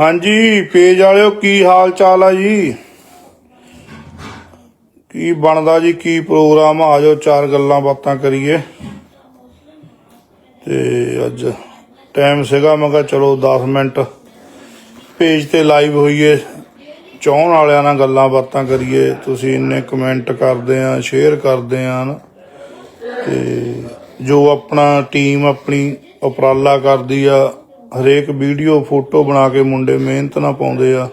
ਹਾਂਜੀ, ਪੇਜ ਵਾਲਿਓ, ਕੀ ਹਾਲ ਚਾਲ ਆ ਜੀ? ਕੀ ਬਣਦਾ ਜੀ, ਕੀ ਪ੍ਰੋਗਰਾਮ? ਆ ਜਾਓ, ਚਾਰ ਗੱਲਾਂ ਬਾਤਾਂ ਕਰੀਏ। ਤੇ ਅੱਜ ਟਾਈਮ ਸੀਗਾ, ਮੈਂ ਕਿਹਾ ਚਲੋ 10 ਮਿੰਟ ਪੇਜ ਤੇ ਲਾਈਵ ਹੋਈਏ। ਚਾਹਣ ਵਾਲਿਆਂ ਨਾਲ ਗੱਲਾਂ ਬਾਤਾਂ ਕਰੀਏ। ਤੁਸੀਂ ਇੰਨੇ ਕਮੈਂਟ ਕਰਦੇ ਆ ਸ਼ੇਅਰ ਕਰਦੇ ਆ ਨਾ। ਤੇ ਜੋ ਆਪਣਾ ਟੀਮ ਆਪਣੀ ਉਪਰਾਲਾ ਕਰਦੀ ਆ ਹਰੇਕ ਵੀਡੀਓ, ਫੋਟੋ ਬਣਾ ਕੇ ਮੁੰਡੇ ਮਿਹਨਤ ਨਾਲ ਪਾਉਂਦੇ ਆ।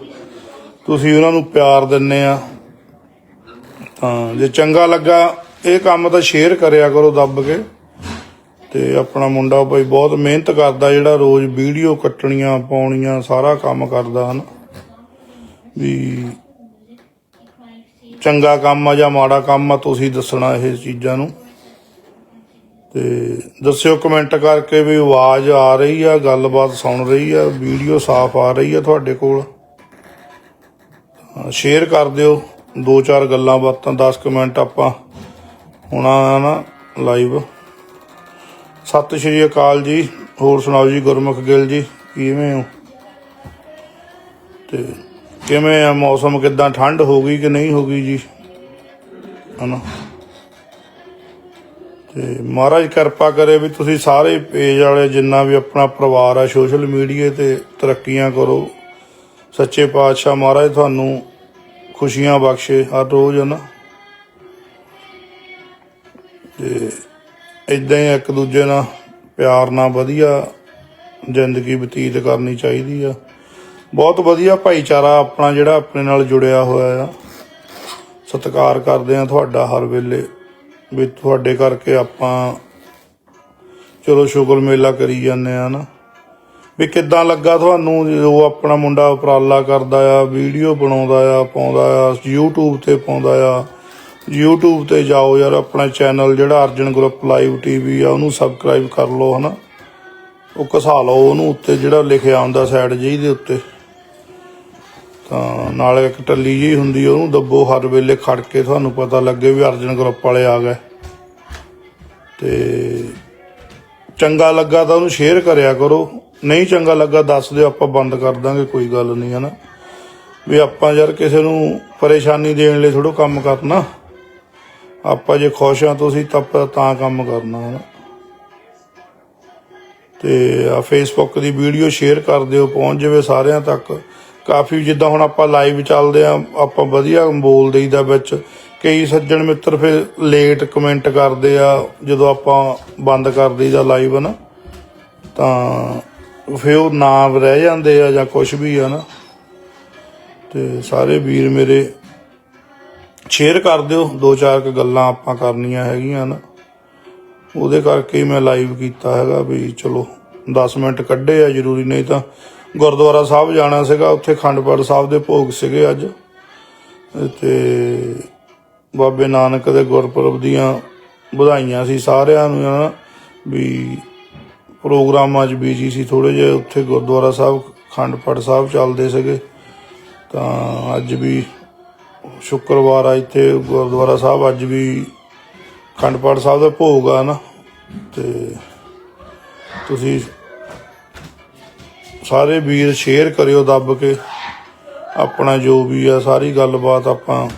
ਤੁਸੀਂ ਉਹਨਾਂ ਨੂੰ ਪਿਆਰ ਦਿੰਨੇ ਆ। ਤਾਂ ਜੇ ਚੰਗਾ ਲੱਗਾ, ਇਹ ਕੰਮ ਤਾਂ ਸ਼ੇਅਰ ਕਰਿਆ ਕਰੋ ਦੱਬ ਕੇ। ਤੇ ਆਪਣਾ ਮੁੰਡਾ ਭਾਈ ਬਹੁਤ ਮਿਹਨਤ ਕਰਦਾ, ਜਿਹੜਾ ਰੋਜ਼ ਵੀਡੀਓ ਕੱਟਣੀਆਂ, ਪਾਉਣੀਆਂ, ਸਾਰਾ ਕੰਮ ਕਰਦਾ ਹਨ। ਵੀ ਚੰਗਾ ਕੰਮ ਆ ਜਾਂ ਮਾੜਾ ਕੰਮ ਆ, ਤੁਸੀਂ ਦੱਸਣਾ ਇਹ ਚੀਜ਼ਾਂ ਨੂੰ। ਤੇ ਦੱਸਿਓ ਕਮੈਂਟ ਕਰਕੇ ਵੀ ਆਵਾਜ਼ ਆ ਰਹੀ ਆ, ਗੱਲਬਾਤ ਸੁਣ ਰਹੀ ਆ, ਵੀਡੀਓ ਸਾਫ਼ ਆ ਰਹੀ ਆ ਤੁਹਾਡੇ ਕੋਲ। ਸ਼ੇਅਰ ਕਰ ਦਿਓ, ਦੋ ਚਾਰ ਗੱਲਾਂ ਬਾਤਾਂ 10 ਕਮੈਂਟ ਆਪਾਂ ਹੋਣਾ ਆ ਨਾ ਲਾਈਵ ਸਤਿ ਸ਼੍ਰੀ ਅਕਾਲ ਜੀ, ਹੋਰ ਸੁਣਾਓ ਜੀ, ਗੁਰਮੁਖ ਗਿੱਲ ਜੀ, ਕਿਵੇਂ ਹੋ? ਤੇ ਕਿਵੇਂ ਆ, ਮੌਸਮ ਕਿਦਾਂ, ਠੰਡ ਹੋ ਗਈ ਕਿ ਨਹੀਂ ਹੋ ਗਈ ਜੀ? ਹਨਾ? ਤੇ ਮਹਾਰਾਜ ਕਿਰਪਾ ਕਰੇ ਵੀ ਤੁਸੀਂ ਸਾਰੇ ਪੇਜ ਵਾਲੇ ਜਿੰਨਾ ਵੀ ਆਪਣਾ ਪਰਿਵਾਰ ਆ ਸੋਸ਼ਲ ਮੀਡੀਆ ਤੇ ਤਰੱਕੀਆਂ ਕਰੋ। ਸੱਚੇ ਪਾਤਸ਼ਾਹ ਮਹਾਰਾਜ ਤੁਹਾਨੂੰ ਖੁਸ਼ੀਆਂ ਬਖਸ਼ੇ ਹਰ ਰੋਜ਼ ਨਾ ਤੇ ਇਦਾਂ ਹੀ ਇੱਕ ਦੂਜੇ ਨਾਲ ਪਿਆਰ ਨਾਲ ਵਧੀਆ ਜ਼ਿੰਦਗੀ ਬਤੀਤ ਕਰਨੀ ਚਾਹੀਦੀ ਆ। ਬਹੁਤ ਵਧੀਆ ਭਾਈਚਾਰਾ ਆਪਣਾ ਜਿਹੜਾ ਆਪਣੇ ਨਾਲ ਜੁੜਿਆ ਹੋਇਆ ਆ। ਸਤਿਕਾਰ ਕਰਦੇ ਆ ਤੁਹਾਡਾ ਹਰ ਵੇਲੇ। ਵੀ ਤੁਹਾਡੇ ਕਰਕੇ ਆਪਾਂ ਚਲੋ ਸ਼ੁਕਰ ਮੇਲਾ ਕਰੀ ਜਾਂਦੇ ਆ ਨਾ। ਵੀ ਕਿੱਦਾਂ ਲੱਗਾ ਤੁਹਾਨੂੰ ਜੋ ਆਪਣਾ ਮੁੰਡਾ ਉਪਰਾਲਾ ਕਰਦਾ ਆ, ਵੀਡੀਓ ਬਣਾਉਂਦਾ ਆ, ਪਾਉਂਦਾ ਆ, YouTube ਤੇ ਪਾਉਂਦਾ ਆ। YouTube ਤੇ ਜਾਓ ਯਾਰ, ਆਪਣਾ ਚੈਨਲ ਜਿਹੜਾ ਅਰਜਨ ਗਰੁੱਪ ਲਾਈਵ ਟੀਵੀ ਆ, ਉਹਨੂੰ ਸਬਸਕ੍ਰਾਈਬ ਕਰ ਲਓ ਹਨਾ। ਉਹ ਘਸਾ ਲਓ ਉਹਨੂੰ ਉੱਤੇ ਜਿਹੜਾ ਲਿਖਿਆ ਹੁੰਦਾ ਸਾਈਡ ਜਿਹੀ ਦੇ ਉੱਤੇ। ਤਾਂ ਨਾਲ ਇੱਕ ਟੱਲੀ ਜਿਹੀ ਹੁੰਦੀ ਉਹਨੂੰ ਦੱਬੋ, ਹਰ ਵੇਲੇ ਖੜ ਕੇ ਤੁਹਾਨੂੰ ਪਤਾ ਲੱਗੇ ਵੀ ਅਰਜਨ ਗਰੁੱਪ ਵਾਲੇ ਆ ਗਏ। ਤੇ ਚੰਗਾ ਲੱਗਾ ਤਾਂ ਉਹਨੂੰ ਸ਼ੇਅਰ ਕਰਿਆ ਕਰੋ। ਨਹੀਂ ਚੰਗਾ ਲੱਗਾ, ਦੱਸ ਦਿਓ, ਆਪਾਂ ਬੰਦ ਕਰ ਦਾਂਗੇ, ਕੋਈ ਗੱਲ ਨਹੀਂ ਹੈ ਨਾ ਵੀ ਆਪਾਂ ਯਾਰ ਕਿਸੇ ਨੂੰ ਪਰੇਸ਼ਾਨੀ ਦੇਣ ਲਈ ਥੋੜੋ ਕੰਮ ਕਰਨਾ। ਆਪਾਂ ਜੇ ਖੁਸ਼ ਆ ਤੁਸੀਂ, ਤਾਂ ਆਪਾਂ ਤਾਂ ਕੰਮ ਕਰਨਾ ਹੈ ਤੇ ਆ ਫੇਸਬੁੱਕ ਦੀ ਵੀਡੀਓ ਸ਼ੇਅਰ ਕਰ ਦਿਓ, ਪਹੁੰਚ ਜਾਵੇ ਸਾਰਿਆਂ ਤੱਕ। ਕਾਫੀ ਜਿੱਦਾਂ ਹੁਣ ਆਪਾਂ ਲਾਈਵ ਚੱਲਦੇ ਆ, ਆਪਾਂ ਵਧੀਆ ਬੋਲ ਦੇਈਦਾ ਵਿੱਚ। ਕਈ ਸੱਜਣ ਮਿੱਤਰ ਫਿਰ ਲੇਟ ਕਮੈਂਟ ਕਰਦੇ ਆ, ਜਦੋਂ ਆਪਾਂ ਬੰਦ ਕਰ ਦਈਦਾ ਲਾਈਵ ਨਾ, ਤਾਂ ਫਿਰ ਉਹ ਨਾਮ ਰਹਿ ਜਾਂਦੇ ਆ ਜਾਂ ਕੁਝ ਵੀ ਆ ਨਾ। ਤੇ ਸਾਰੇ ਵੀਰ ਮੇਰੇ ਸ਼ੇਅਰ ਕਰ ਦਿਓ, ਦੋ ਚਾਰ ਕੁ ਗੱਲਾਂ ਆਪਾਂ ਕਰਨੀਆਂ ਹੈਗੀਆਂ ਨਾ। ਉਹਦੇ ਕਰਕੇ ਮੈਂ ਲਾਈਵ ਕੀਤਾ ਹੈਗਾ ਵੀ ਚਲੋ 10 ਮਿੰਟ ਕੱਢੇ ਆ ਜ਼ਰੂਰੀ, ਨਹੀਂ ਤਾਂ ਗੁਰਦੁਆਰਾ ਸਾਹਿਬ ਜਾਣਾ ਸੀਗਾ, ਉੱਥੇ ਖੰਡਪੜ ਸਾਹਿਬ ਦੇ ਭੋਗ ਸੀਗੇ ਅੱਜ। ਤੇ ਬਾਬੇ ਨਾਨਕ ਦੇ ਗੁਰਪੁਰਬ ਦੀਆਂ ਵਧਾਈਆਂ ਸੀ ਸਾਰਿਆਂ ਨੂੰ ਨਾ ਵੀ ਪ੍ਰੋਗਰਾਮਾਂ 'ਚ ਬੀਜੀ ਸੀ ਥੋੜੇ ਜਿਹਾ, ਉੱਥੇ ਗੁਰਦੁਆਰਾ ਸਾਹਿਬ ਖੰਡਪੜ ਸਾਹਿਬ ਚੱਲਦੇ ਸੀਗੇ। ਤਾਂ ਅੱਜ ਵੀ ਸ਼ੁੱਕਰਵਾਰ ਆ ਇੱਥੇ, ਗੁਰਦੁਆਰਾ ਸਾਹਿਬ ਅੱਜ ਵੀ ਖੰਡਪੜ ਸਾਹਿਬ ਦਾ ਭੋਗ ਆ ਨਾ। ਤੇ ਤੁਸੀਂ ਸਾਰੇ ਵੀਰ ਸ਼ੇਅਰ ਕਰਿਓ ਦੱਬ ਕੇ। ਆਪਣਾ ਜੋ ਵੀ ਆ, ਸਾਰੀ ਗੱਲਬਾਤ ਆਪਾਂ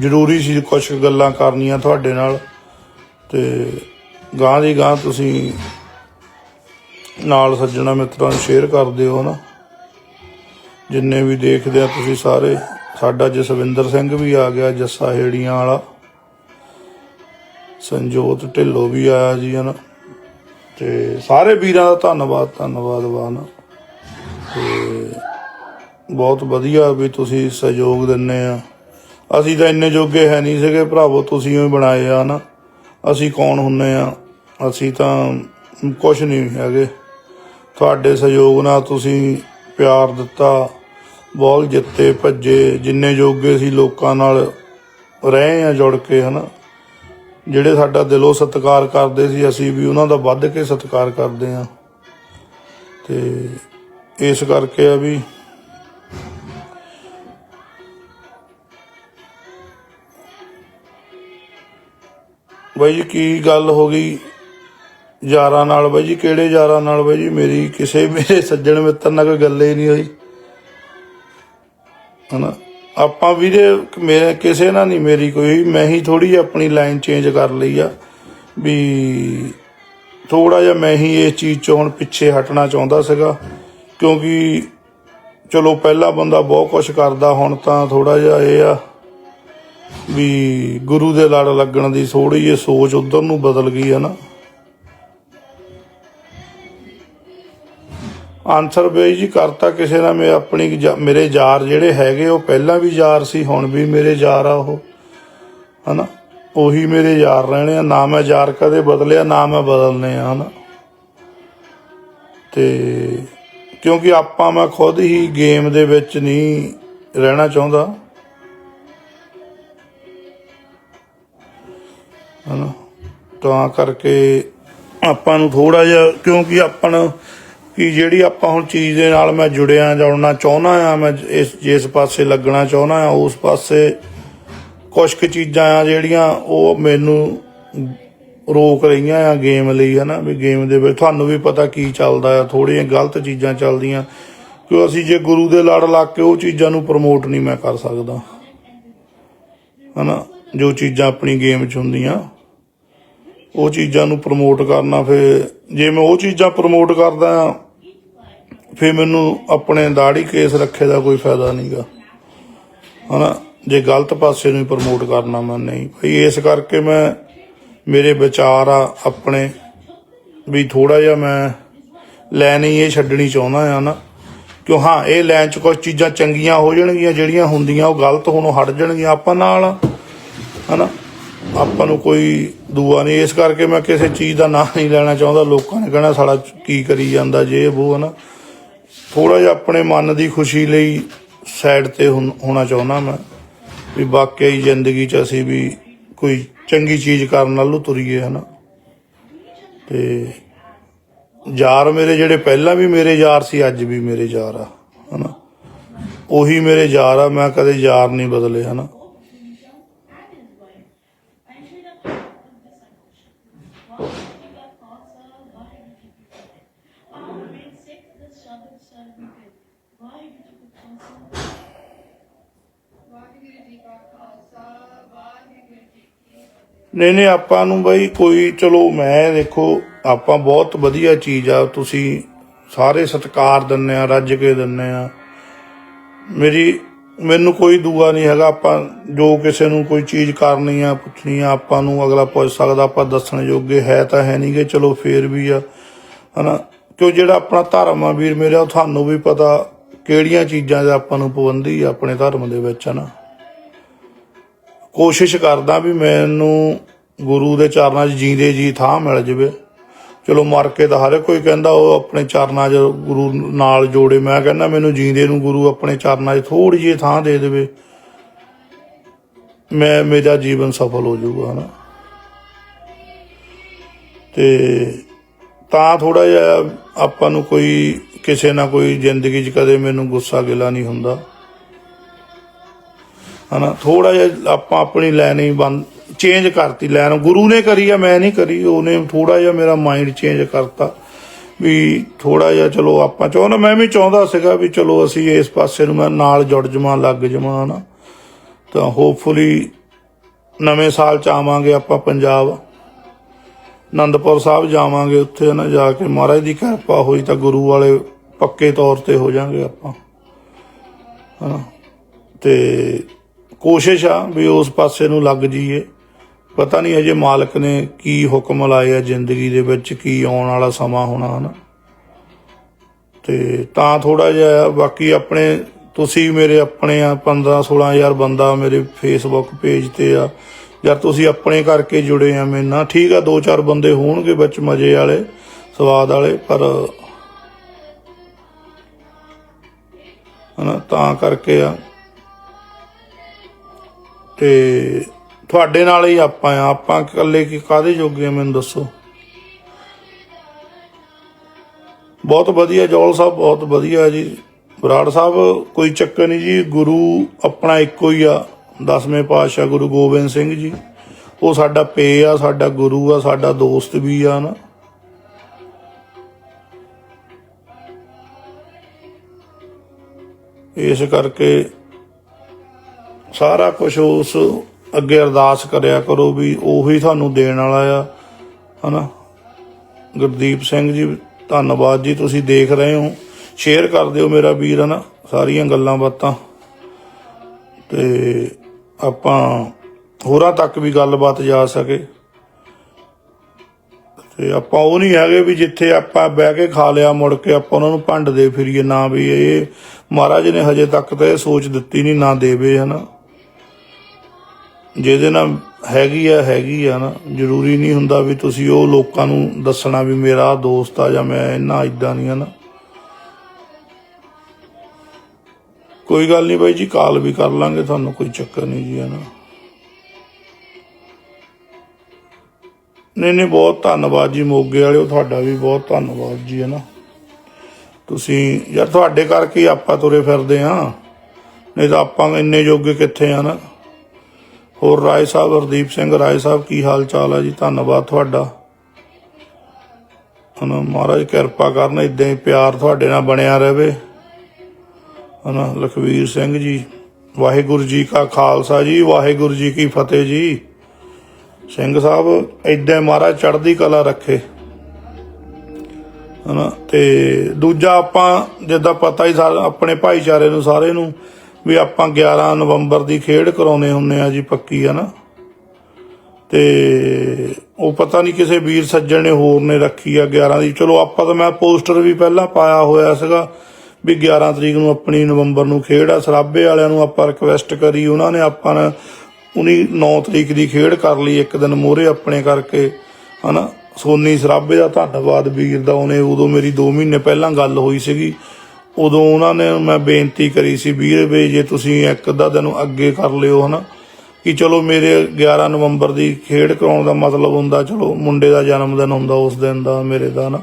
ਜ਼ਰੂਰੀ ਸੀ ਕੁਝ ਗੱਲਾਂ ਕਰਨੀਆਂ ਤੁਹਾਡੇ ਨਾਲ। ਤੇ ਗਾਂ ਦੀ ਗਾਂ ਤੁਸੀਂ ਨਾਲ ਸੱਜਣਾ ਮਿੱਤਰਾਂ ਨੂੰ ਸ਼ੇਅਰ ਕਰ ਦਿਓ ਹਨਾ। ਜਿੰਨੇ ਵੀ ਦੇਖਦੇ ਆ ਤੁਸੀਂ ਸਾਰੇ, ਸਾਡਾ ਜਸਵਿੰਦਰ ਸਿੰਘ ਵੀ ਆ ਗਿਆ, ਜੱਸਾ ਹੇੜੀਆਂ ਵਾਲਾ। ਸੰਜੋਤ ਢਿੱਲੋਂ ਵੀ ਆਇਆ ਜੀ ਹਨਾ। ਤੇ ਸਾਰੇ ਵੀਰਾਂ ਦਾ ਧੰਨਵਾਦ ਧੰਨਵਾਦ ਵਾਨ ਤੇ ਬਹੁਤ ਵਧੀਆ ਵੀ ਤੁਸੀਂ ਸਹਿਯੋਗ ਦਿੰਨੇ ਆ। ਅਸੀਂ ਤਾਂ ਇੰਨੇ ਜੋਗੇ ਹੈ ਨਹੀਂ ਸੀਗੇ ਭਰਾਵੋ, ਤੁਸੀਂ ਹੀ ਬਣਾਏ ਆ ਨਾ। ਅਸੀਂ ਕੌਣ ਹੁੰਨੇ ਆ? ਅਸੀਂ ਤਾਂ ਕੁਝ ਨਹੀਂ ਹੈਗੇ। ਤੁਹਾਡੇ ਸਹਿਯੋਗ ਨਾਲ ਤੁਸੀਂ ਪਿਆਰ ਦਿੱਤਾ ਬੋਲ ਜਿੱਤੇ, ਭੱਜੇ, ਜਿੰਨੇ ਜੋਗੇ ਸੀ ਲੋਕਾਂ ਨਾਲ ਰਹੇ ਆ ਜੁੜ ਕੇ, ਹਨਾ। ਜਿਹੜੇ ਸਾਡਾ ਦਿਲੋਂ ਸਤਿਕਾਰ ਕਰਦੇ ਸੀ, ਅਸੀਂ ਵੀ ਉਹਨਾਂ ਦਾ ਵੱਧ ਕੇ ਸਤਿਕਾਰ ਕਰਦੇ ਆ। ਤੇ ਇਸ ਕਰਕੇ ਆ ਵੀ ਬਾਈ ਜੀ, ਕੀ ਗੱਲ ਹੋ ਗਈ ਯਾਰਾਂ ਨਾਲ? ਬਾਈ ਜੀ, ਕਿਹੜੇ ਯਾਰਾਂ ਨਾਲ ਬਾਈ ਜੀ? ਮੇਰੀ ਕਿਸੇ ਮੇਰੇ ਸੱਜਣ ਮਿੱਤਰ ਨਾਲ ਕੋਈ ਗੱਲ ਹੀ ਨਹੀਂ ਹੋਈ। ਹਨਾ? ਆਪਾਂ ਵੀਰੇ ਮੇਰੇ ਕਿਸੇ ਨਾਲ ਨਹੀਂ, ਮੇਰੀ ਕੋਈ, ਮੈਂ ਹੀ ਥੋੜੀ ਆਪਣੀ ਲਾਈਨ ਚੇਂਜ ਕਰ ਲਈ ਆ ਵੀ ਥੋੜਾ ਜਿਹਾ ਮੈਂ ਹੀ ਇਸ ਚੀਜ਼ ਚੋਂ ਹੁਣ ਪਿੱਛੇ ਹਟਣਾ ਚਾਹੁੰਦਾ ਸੀਗਾ। ਕਿਉਂਕਿ ਚਲੋ ਪਹਿਲਾ ਬੰਦਾ ਬਹੁਤ ਕੁਝ ਕਰਦਾ, ਹੁਣ ਤਾਂ ਥੋੜਾ ਜਿਹਾ ਇਹ ਆ ਵੀ ਗੁਰੂ ਦੇ ਲੜ ਲੱਗਣ ਦੀ ਥੋੜੀ ਜਿਹੀ ਸੋਚ ਉਧਰ ਨੂੰ ਬਦਲ ਗਈ ਹੈ ਨਾ। ਆਨਸਰ ਬਈ ਜੀ ਕਰਤਾ ਕਿਸੇ ਨਾਲ ਮੈਂ ਆਪਣੀ ਮੇਰੇ ਯਾਰ ਜਿਹੜੇ ਹੈਗੇ, ਉਹ ਪਹਿਲਾਂ ਵੀ ਯਾਰ ਸੀ, ਹੁਣ ਵੀ ਮੇਰੇ ਯਾਰ ਆ ਉਹ, ਹਨਾ? ਉਹੀ ਮੇਰੇ ਯਾਰ ਰਹਿਣੇ ਆ, ਨਾ ਮੈਂ ਯਾਰ ਕਦੇ ਬਦਲਿਆ, ਨਾ ਮੈਂ ਬਦਲਨੇ ਆ, ਹਨਾ? ਤੇ ਕਿਉਂਕਿ ਆਪਾਂ ਮੈਂ ਖੁਦ ਹੀ ਗੇਮ ਦੇ ਵਿੱਚ ਨਹੀਂ ਰਹਿਣਾ ਚਾਹੁੰਦਾ। ਹਨਾ? ਤਾਂ ਕਰਕੇ ਆਪਾਂ ਨੂੰ ਥੋੜਾ ਜਿਹਾ, ਕਿਉਂਕਿ ਆਪਾਂ ਨੂੰ ਕਿ ਜਿਹੜੀ ਆਪਾਂ ਹੁਣ ਚੀਜ਼ ਦੇ ਨਾਲ ਮੈਂ ਜੁੜਿਆ ਜੁੜਨਾ ਚਾਹੁੰਦਾ ਆ, ਮੈਂ ਇਸ, ਜਿਸ ਪਾਸੇ ਲੱਗਣਾ ਚਾਹੁੰਦਾ ਆ, ਉਸ ਪਾਸੇ ਕੁਝ ਕੁ ਚੀਜ਼ਾਂ ਆ ਜਿਹੜੀਆਂ ਉਹ ਮੈਨੂੰ ਰੋਕ ਰਹੀਆਂ ਆ ਗੇਮ ਲਈ, ਹਨਾ? ਵੀ ਗੇਮ ਦੇ ਵਿੱਚ ਤੁਹਾਨੂੰ ਵੀ ਪਤਾ ਕੀ ਚੱਲਦਾ ਆ ਥੋੜੀਆਂ ਗਲਤ ਚੀਜ਼ਾਂ ਚੱਲਦੀਆਂ। ਕਿ ਅਸੀਂ ਜੇ ਗੁਰੂ ਦੇ ਲੜ ਲੱਗ ਕੇ ਉਹ ਚੀਜ਼ਾਂ ਨੂੰ ਪ੍ਰਮੋਟ ਨਹੀਂ ਮੈਂ ਕਰ ਸਕਦਾ। ਹਨਾ? ਜੋ ਚੀਜ਼ਾਂ ਆਪਣੀ ਗੇਮ 'ਚ ਹੁੰਦੀਆਂ, ਉਹ ਚੀਜ਼ਾਂ ਨੂੰ ਪ੍ਰਮੋਟ ਕਰਨਾ ਫਿਰ, ਜੇ ਮੈਂ ਉਹ ਚੀਜ਼ਾਂ ਪ੍ਰਮੋਟ ਕਰਦਾ ਆ, ਫਿਰ ਮੈਨੂੰ ਆਪਣੇ ਦਾੜੀ ਕੇਸ ਰੱਖੇ ਦਾ ਕੋਈ ਫਾਇਦਾ ਨਹੀਂਗਾ ਹਨਾ? ਜੇ ਗਲਤ ਪਾਸੇ ਨੂੰ ਪ੍ਰਮੋਟ ਕਰਨਾ ਮੈਂ ਨਹੀਂ। ਭਈ ਇਸ ਕਰਕੇ ਮੈਂ ਮੇਰੇ ਵਿਚਾਰ ਆ ਆਪਣੇ ਵੀ ਥੋੜਾ ਜਿਹਾ ਮੈਂ ਲੈਣ ਹੀ ਇਹ ਛੱਡਣੀ ਚਾਹੁੰਦਾ ਆ ਨਾ। ਕਿਉਂ ਹਾਂ ਇਹ ਲੈਣ 'ਚ ਕੁਝ ਚੀਜ਼ਾਂ ਚੰਗੀਆਂ ਹੋ ਜਾਣਗੀਆਂ ਜਿਹੜੀਆਂ ਹੁੰਦੀਆਂ ਉਹ ਗਲਤ ਹੋਣੋਂ ਹਟ ਜਾਣਗੀਆਂ ਆਪਾਂ ਨਾਲ। ਆ, ਹਨਾ? ਆਪਾਂ ਨੂੰ ਕੋਈ ਦੂਆ ਨਹੀਂ। ਇਸ ਕਰਕੇ ਮੈਂ ਕਿਸੇ ਚੀਜ਼ ਦਾ ਨਾਂ ਨਹੀਂ ਲੈਣਾ ਚਾਹੁੰਦਾ। ਲੋਕਾਂ ਨੇ ਕਹਿਣਾ ਸਾਲਾ ਕੀ ਕਰੀ ਜਾਂਦਾ ਜੇ ਉਹ ਹਨਾ? ਥੋੜਾ ਜਿਹਾ ਆਪਣੇ ਮਨ ਦੀ ਖੁਸ਼ੀ ਲਈ ਸਾਈਡ ਤੇ ਹੁਣ- ਹੋਣਾ ਚਾਹੁੰਦਾ ਮੈਂ। ਵੀ ਵਾਕਿਆ ਹੀ ਜ਼ਿੰਦਗੀ 'ਚ ਅਸੀਂ ਵੀ ਕੋਈ ਚੰਗੀ ਚੀਜ਼ ਕਰਨ ਨਾਲੋਂ ਤੁਰੀਏ, ਹਨਾ? ਤੇ ਯਾਰ ਮੇਰੇ ਜਿਹੜੇ ਪਹਿਲਾਂ ਵੀ ਮੇਰੇ ਯਾਰ ਸੀ, ਅੱਜ ਵੀ ਮੇਰੇ ਯਾਰ ਆ, ਹਨਾ? ਉਹੀ ਮੇਰੇ ਯਾਰ ਆ, ਮੈਂ ਕਦੇ ਯਾਰ ਨਹੀਂ ਬਦਲੇ, ਹਨਾ ਵਾਹਿਗੁਰੂ ਜੀ ਕਾ ਖਾਲਸਾ ਵਾਹਿਗੁਰੂ ਜੀ ਕੀ ਫਤਿਹ ਨਹੀਂ ਨਹੀਂ, ਆਪਾਂ ਨੂੰ ਬਈ ਕੋਈ, ਚਲੋ ਮੈਂ ਦੇਖੋ, ਆਪਾਂ ਬਹੁਤ ਵਧੀਆ ਚੀਜ਼ ਆ, ਤੁਸੀਂ ਸਾਰੇ ਸਤਿਕਾਰ ਦਿੰਨੇ ਆ, ਰੱਜ ਕੇ ਦਿੰਨੇ ਆ। ਮੇਰੀ, ਮੈਨੂੰ ਕੋਈ ਦੂਆ ਨਹੀਂ ਹੈਗਾ, ਆਪਾਂ ਜੋ ਕਿਸੇ ਨੂੰ ਕੋਈ ਚੀਜ਼ ਕਰਨੀ ਆ, ਪੁੱਛਣੀ ਆ, ਆਪਾਂ ਨੂੰ ਅਗਲਾ ਪੁੱਛ ਸਕਦਾ, ਆਪਾਂ ਦੱਸਣ ਜੋਗੇ ਹੈ ਤਾਂ ਹੈ ਨਹੀਂਗੇ ਚਲੋ ਫੇਰ ਵੀ ਆ, ਹਨਾ? ਕਿਉਂ ਜਿਹੜਾ ਆਪਣਾ ਧਰਮ ਆ ਵੀਰ ਮੇਰੇ, ਉਹ ਤੁਹਾਨੂੰ ਵੀ ਪਤਾ ਕਿਹੜੀਆਂ ਚੀਜ਼ਾਂ ਦਾ ਆਪਾਂ ਨੂੰ ਪਾਬੰਦੀ ਆ ਆਪਣੇ ਧਰਮ ਦੇ ਵਿੱਚ, ਹਨਾ? ਕੋਸ਼ਿਸ਼ ਕਰਦਾ ਵੀ ਮੈਨੂੰ ਗੁਰੂ ਦੇ ਚਰਨਾਂ 'ਚ ਜੀਂਦੇ ਜੀ ਥਾਂ ਮਿਲ ਜਵੇ। ਚਲੋ ਮਰ ਕੇ ਤਾਂ ਹਰ ਕੋਈ ਕਹਿੰਦਾ ਉਹ ਆਪਣੇ ਚਰਨਾਂ 'ਚ ਗੁਰੂ ਨਾਲ ਜੋੜੇ। ਮੈਂ ਕਹਿੰਦਾ ਮੈਨੂੰ ਜੀਂਦੇ ਨੂੰ ਗੁਰੂ ਆਪਣੇ ਚਰਨਾਂ 'ਚ ਥੋੜੀ ਜਿਹੀ ਥਾਂ ਦੇ ਦੇਵੇ। ਮੈਂ, ਮੇਰਾ ਜੀਵਨ ਸਫਲ ਹੋ ਜਾਊਗਾ, ਹਨਾ। ਤੇ ਤਾਂ ਥੋੜਾ ਜਿਹਾ ਆਪਾਂ ਨੂੰ ਕੋਈ ਕਿਸੇ ਨਾ ਕੋਈ ਜ਼ਿੰਦਗੀ 'ਚ ਕਦੇ ਮੈਨੂੰ ਗੁੱਸਾ ਗਿਲਾ ਨਹੀਂ ਹੁੰਦਾ। ਹਨਾ ਥੋੜਾ ਜਿਹਾ ਆਪਾਂ ਆਪਣੀ ਲਾਈਨ ਹੀ ਬੰਦ ਚੇਂਜ ਕਰਤੀ ਲਾਈਨ ਗੁਰੂ ਨੇ ਕਰੀ ਆ, ਮੈਂ ਨਹੀਂ ਕਰੀ, ਉਹਨੇ ਥੋੜਾ ਜਿਹਾ ਮੇਰਾ ਮਾਈਂਡ ਚੇਂਜ ਕਰਤਾ ਵੀ ਥੋੜਾ ਜਿਹਾ ਚਲੋ ਆਪਾਂ ਚਾਹੁੰਦਾ, ਮੈਂ ਵੀ ਚਾਹੁੰਦਾ ਸੀਗਾ ਵੀ ਚਲੋ ਅਸੀਂ ਇਸ ਪਾਸੇ ਨੂੰ, ਮੈਂ ਨਾਲ ਜੁੜ ਜਾਵਾਂ, ਲੱਗ ਜਾਵਾਂ ਨਾ ਤਾਂ ਹੋਪਫੁਲੀ ਨਵੇਂ ਸਾਲ ਚ ਆਵਾਂਗੇ ਆਪਾਂ ਪੰਜਾਬ। ਆਨੰਦਪੁਰ ਸਾਹਿਬ ਜਾਵਾਂਗੇ ਉੱਥੇ ਨਾ ਜਾ ਕੇ ਮਹਾਰਾਜ ਦੀ ਕਿਰਪਾ ਹੋਈ ਤਾਂ ਗੁਰੂ ਵਾਲੇ ਪੱਕੇ ਤੌਰ ਤੇ ਹੋ ਜਾਾਂਗੇ ਆਪਾਂ, ਹਨਾ। ਤੇ ਕੋਸ਼ਿਸ਼ ਆ ਵੀ ਉਸ ਪਾਸੇ ਨੂੰ ਲੱਗ ਜਾਈਏ। ਪਤਾ ਨਹੀਂ ਅਜੇ ਮਾਲਕ ਨੇ ਕੀ ਹੁਕਮ ਲਾਏ ਆ ਜ਼ਿੰਦਗੀ ਦੇ ਵਿੱਚ ਕੀ ਆਉਣ ਵਾਲਾ ਸਮਾਂ ਹੋਣਾ ਹਨਾ। ਤੇ ਤਾਂ ਥੋੜਾ ਜਿਹਾ ਆ, ਬਾਕੀ ਆਪਣੇ ਤੁਸੀਂ ਮੇਰੇ ਆਪਣੇ ਆ 15 16000 ਬੰਦਾ ਮੇਰੇ ਫੇਸਬੁੱਕ ਪੇਜ ਤੇ ਆ। ਯਾਰ ਤੁਸੀਂ ਆਪਣੇ ਕਰਕੇ ਜੁੜੇ ਆ ਮੇਰੇ ਨਾਲ। ਠੀਕ ਆ ਦੋ ਚਾਰ ਬੰਦੇ ਹੋਣਗੇ ਵਿੱਚ ਮਜ਼ੇ ਵਾਲੇ ਸਵਾਦ ਵਾਲੇ ਪਰ ਹਨਾ ਤਾਂ ਕਰਕੇ ਆ। ਤੇ ਤੁਹਾਡੇ ਨਾਲ ਹੀ ਆਪਾਂ ਆ। ਆਪਾਂ ਇਕੱਲੇ ਕੀ ਕਾਦੇ ਜੋਗੇ ਆ, ਮੈਨੂੰ ਦੱਸੋ। ਬਹੁਤ ਵਧੀਆ ਜੋਲ ਸਾਹਿਬ ਬਹੁਤ ਵਧੀਆ ਜੀ। ਬਰਾੜ ਸਾਹਿਬ, ਕੋਈ ਚੱਕਰ ਨਹੀਂ ਜੀ, ਗੁਰੂ ਆਪਣਾ ਇੱਕੋ ਹੀ ਆ, ਦਸਵੇਂ ਪਾਤਸ਼ਾਹ ਗੁਰੂ ਗੋਬਿੰਦ ਸਿੰਘ ਜੀ। ਉਹ ਸਾਡਾ ਪੇ ਆ, ਸਾਡਾ ਗੁਰੂ ਆ, ਸਾਡਾ ਦੋਸਤ ਵੀ ਆ ਨਾ। ਇਸ ਕਰਕੇ ਸਾਰਾ ਕੁਝ ਉਸ ਅੱਗੇ ਅਰਦਾਸ ਕਰਿਆ ਕਰੋ ਵੀ ਉਹੀ ਤੁਹਾਨੂੰ ਦੇਣ ਵਾਲਾ ਆ, ਹਨਾ? ਗੁਰਦੀਪ ਸਿੰਘ ਜੀ, ਧੰਨਵਾਦ ਜੀ, ਤੁਸੀਂ ਦੇਖ ਰਹੇ ਹੋ। ਸ਼ੇਅਰ ਕਰ ਦਿਓ ਮੇਰਾ ਵੀਰ, ਹਨਾ? ਸਾਰੀਆਂ ਗੱਲਾਂ ਬਾਤਾਂ। ਤੇ ਆਪਾਂ ਹੋਰਾਂ ਤੱਕ ਵੀ ਗੱਲਬਾਤ ਜਾ ਸਕੇ। ਤੇ ਆਪਾਂ ਉਹ ਨਹੀਂ ਹੈਗੇ ਵੀ ਜਿੱਥੇ ਆਪਾਂ ਬਹਿ ਕੇ ਖਾ ਲਿਆ, ਮੁੜ ਕੇ ਆਪਾਂ ਉਹਨਾਂ ਨੂੰ ਭੰਡ ਦੇ ਫਿਰੀਏ, ਨਾ ਵੀ ਇਹ ਮਹਾਰਾਜ ਨੇ ਹਜੇ ਤੱਕ ਤਾਂ ਇਹ ਸੋਚ ਦਿੱਤੀ ਨਹੀਂ, ਨਾ ਦੇਵੇ, ਹਨਾ? ਜਿਹਦੇ ਨਾਲ ਹੈਗੀ ਆ ਹੈਗੀ ਆ ਨਾ, ਜ਼ਰੂਰੀ ਨਹੀਂ ਹੁੰਦਾ ਵੀ ਤੁਸੀਂ ਉਹ ਲੋਕਾਂ ਨੂੰ ਦੱਸਣਾ ਵੀ ਮੇਰਾ ਦੋਸਤ ਆ ਜਾਂ ਮੈਂ ਇੰਨਾ ਇਦਾਂ ਨਹੀਂ ਆ ਨਾ। ਕੋਈ ਗੱਲ ਨਹੀਂ ਬਾਈ ਜੀ, ਕਾਲ ਵੀ ਕਰ ਲਾਂਗੇ, ਤੁਹਾਨੂੰ ਕੋਈ ਚੱਕਰ ਨਹੀਂ ਜੀ, ਹੈ ਨਾ। ਨਹੀਂ ਨਹੀਂ, ਬਹੁਤ ਧੰਨਵਾਦ ਜੀ, ਮੋਗੇ ਵਾਲਿਓ, ਤੁਹਾਡਾ ਵੀ ਬਹੁਤ ਧੰਨਵਾਦ ਜੀ, ਹੈ ਨਾ। ਤੁਸੀਂ, ਯਾਰ ਤੁਹਾਡੇ ਕਰਕੇ ਹੀ ਆਪਾਂ ਤੁਰੇ ਫਿਰਦੇ ਆ ਨਹੀਂ ਤਾਂ ਆਪਾਂ ਇੰਨੇ ਜੋਗੇ ਕਿੱਥੇ ਆ ਨਾ। ਹੋਰ ਰਾਏ ਸਾਹਿਬ ਹਰਦੀਪ ਸਿੰਘ, ਰਾਏ ਸਾਹਿਬ ਕੀ ਹਾਲ ਚਾਲ ਹੈ ਜੀ? ਧੰਨਵਾਦ ਤੁਹਾਡਾ। ਹਨਾ, ਮਹਾਰਾਜ ਕਿਰਪਾ ਕਰਨ ਇਦਾਂ ਹੀ ਪਿਆਰ ਤੁਹਾਡੇ ਨਾਲ ਬਣਿਆ ਰਹੇ ਹਨਾ, ਲਖਵੀਰ ਸਿੰਘ ਜੀ, ਵਾਹਿਗੁਰੂ ਜੀ ਕਾ ਖਾਲਸਾ ਜੀ, ਵਾਹਿਗੁਰੂ ਜੀ ਕੀ ਫਤਿਹ ਜੀ। ਸਿੰਘ ਸਾਹਿਬ ਇਦਾਂ ਮਹਾਰਾਜ ਚੜ੍ਹਦੀ ਕਲਾ ਰੱਖੇ। ਹਨਾ, ਤੇ ਦੂਜਾ ਆਪਾਂ, ਜਿੱਦਾਂ ਪਤਾ ਹੀ ਸਾਰਾ, ਆਪਣੇ ਭਾਈਚਾਰੇ ਨੂੰ ਸਾਰੇ ਨੂੰ ਵੀ ਆਪਾਂ 11 ਨਵੰਬਰ ਦੀ ਖੇਡ ਕਰਾਉਨੇ ਹੁੰਨੇ ਆ ਜੀ ਪੱਕੀ ਆ ਨਾ ਤੇ ਉਹ ਪਤਾ ਨਹੀਂ ਕਿਸੇ ਵੀਰ ਸੱਜਣ ਨੇ ਹੋਰ ਨੇ ਰੱਖੀ ਆ 11 ਦੀ। ਚਲੋ ਆਪਾਂ ਤਾਂ ਮੈਂ ਪੋਸਟਰ ਵੀ ਪਹਿਲਾਂ ਪਾਇਆ ਹੋਇਆ ਸੀਗਾ ਵੀ 11 ਤਰੀਕ ਨੂੰ ਆਪਣੀ ਨਵੰਬਰ ਨੂੰ ਖੇਡ ਆ। ਸਰਾਬੇ ਵਾਲਿਆਂ ਨੂੰ ਆਪਾਂ ਰਿਕਵੈਸਟ ਕਰੀ, ਉਹਨਾਂ ਨੇ ਆਪਾਂ ਨੇ ਉਨੀ 9 ਤਰੀਕ ਦੀ ਖੇਡ ਕਰ ਲਈ ਇੱਕ ਦਿਨ ਮੋਹਰੇ ਆਪਣੇ ਕਰਕੇ, ਹਨਾ? ਸੋਨੀ ਸਰਾਬੇ ਦਾ ਧੰਨਵਾਦ ਵੀਰ ਦਾ, ਉਹਨੇ ਉਦੋਂ ਮੇਰੀ 2 ਮਹੀਨੇ ਪਹਿਲਾਂ ਗੱਲ ਹੋਈ ਸੀਗੀ। ਉਦੋਂ ਉਹਨਾਂ ਨੇ ਮੈਂ ਬੇਨਤੀ ਕਰੀ ਸੀ, ਵੀਰ ਵੀ ਜੇ ਤੁਸੀਂ ਇੱਕ ਅੱਧਾ ਦਿਨ ਅੱਗੇ ਕਰ ਲਿਓ ਹਨਾ, ਕਿ ਚਲੋ ਮੇਰੇ 11 ਨਵੰਬਰ ਦੀ ਖੇਡ ਕਰਾਉਣ ਦਾ ਮਤਲਬ ਹੁੰਦਾ, ਚਲੋ ਮੁੰਡੇ ਦਾ ਜਨਮ ਦਿਨ ਹੁੰਦਾ ਉਸ ਦਿਨ ਦਾ, ਮੇਰੇ ਦਾ ਨਾ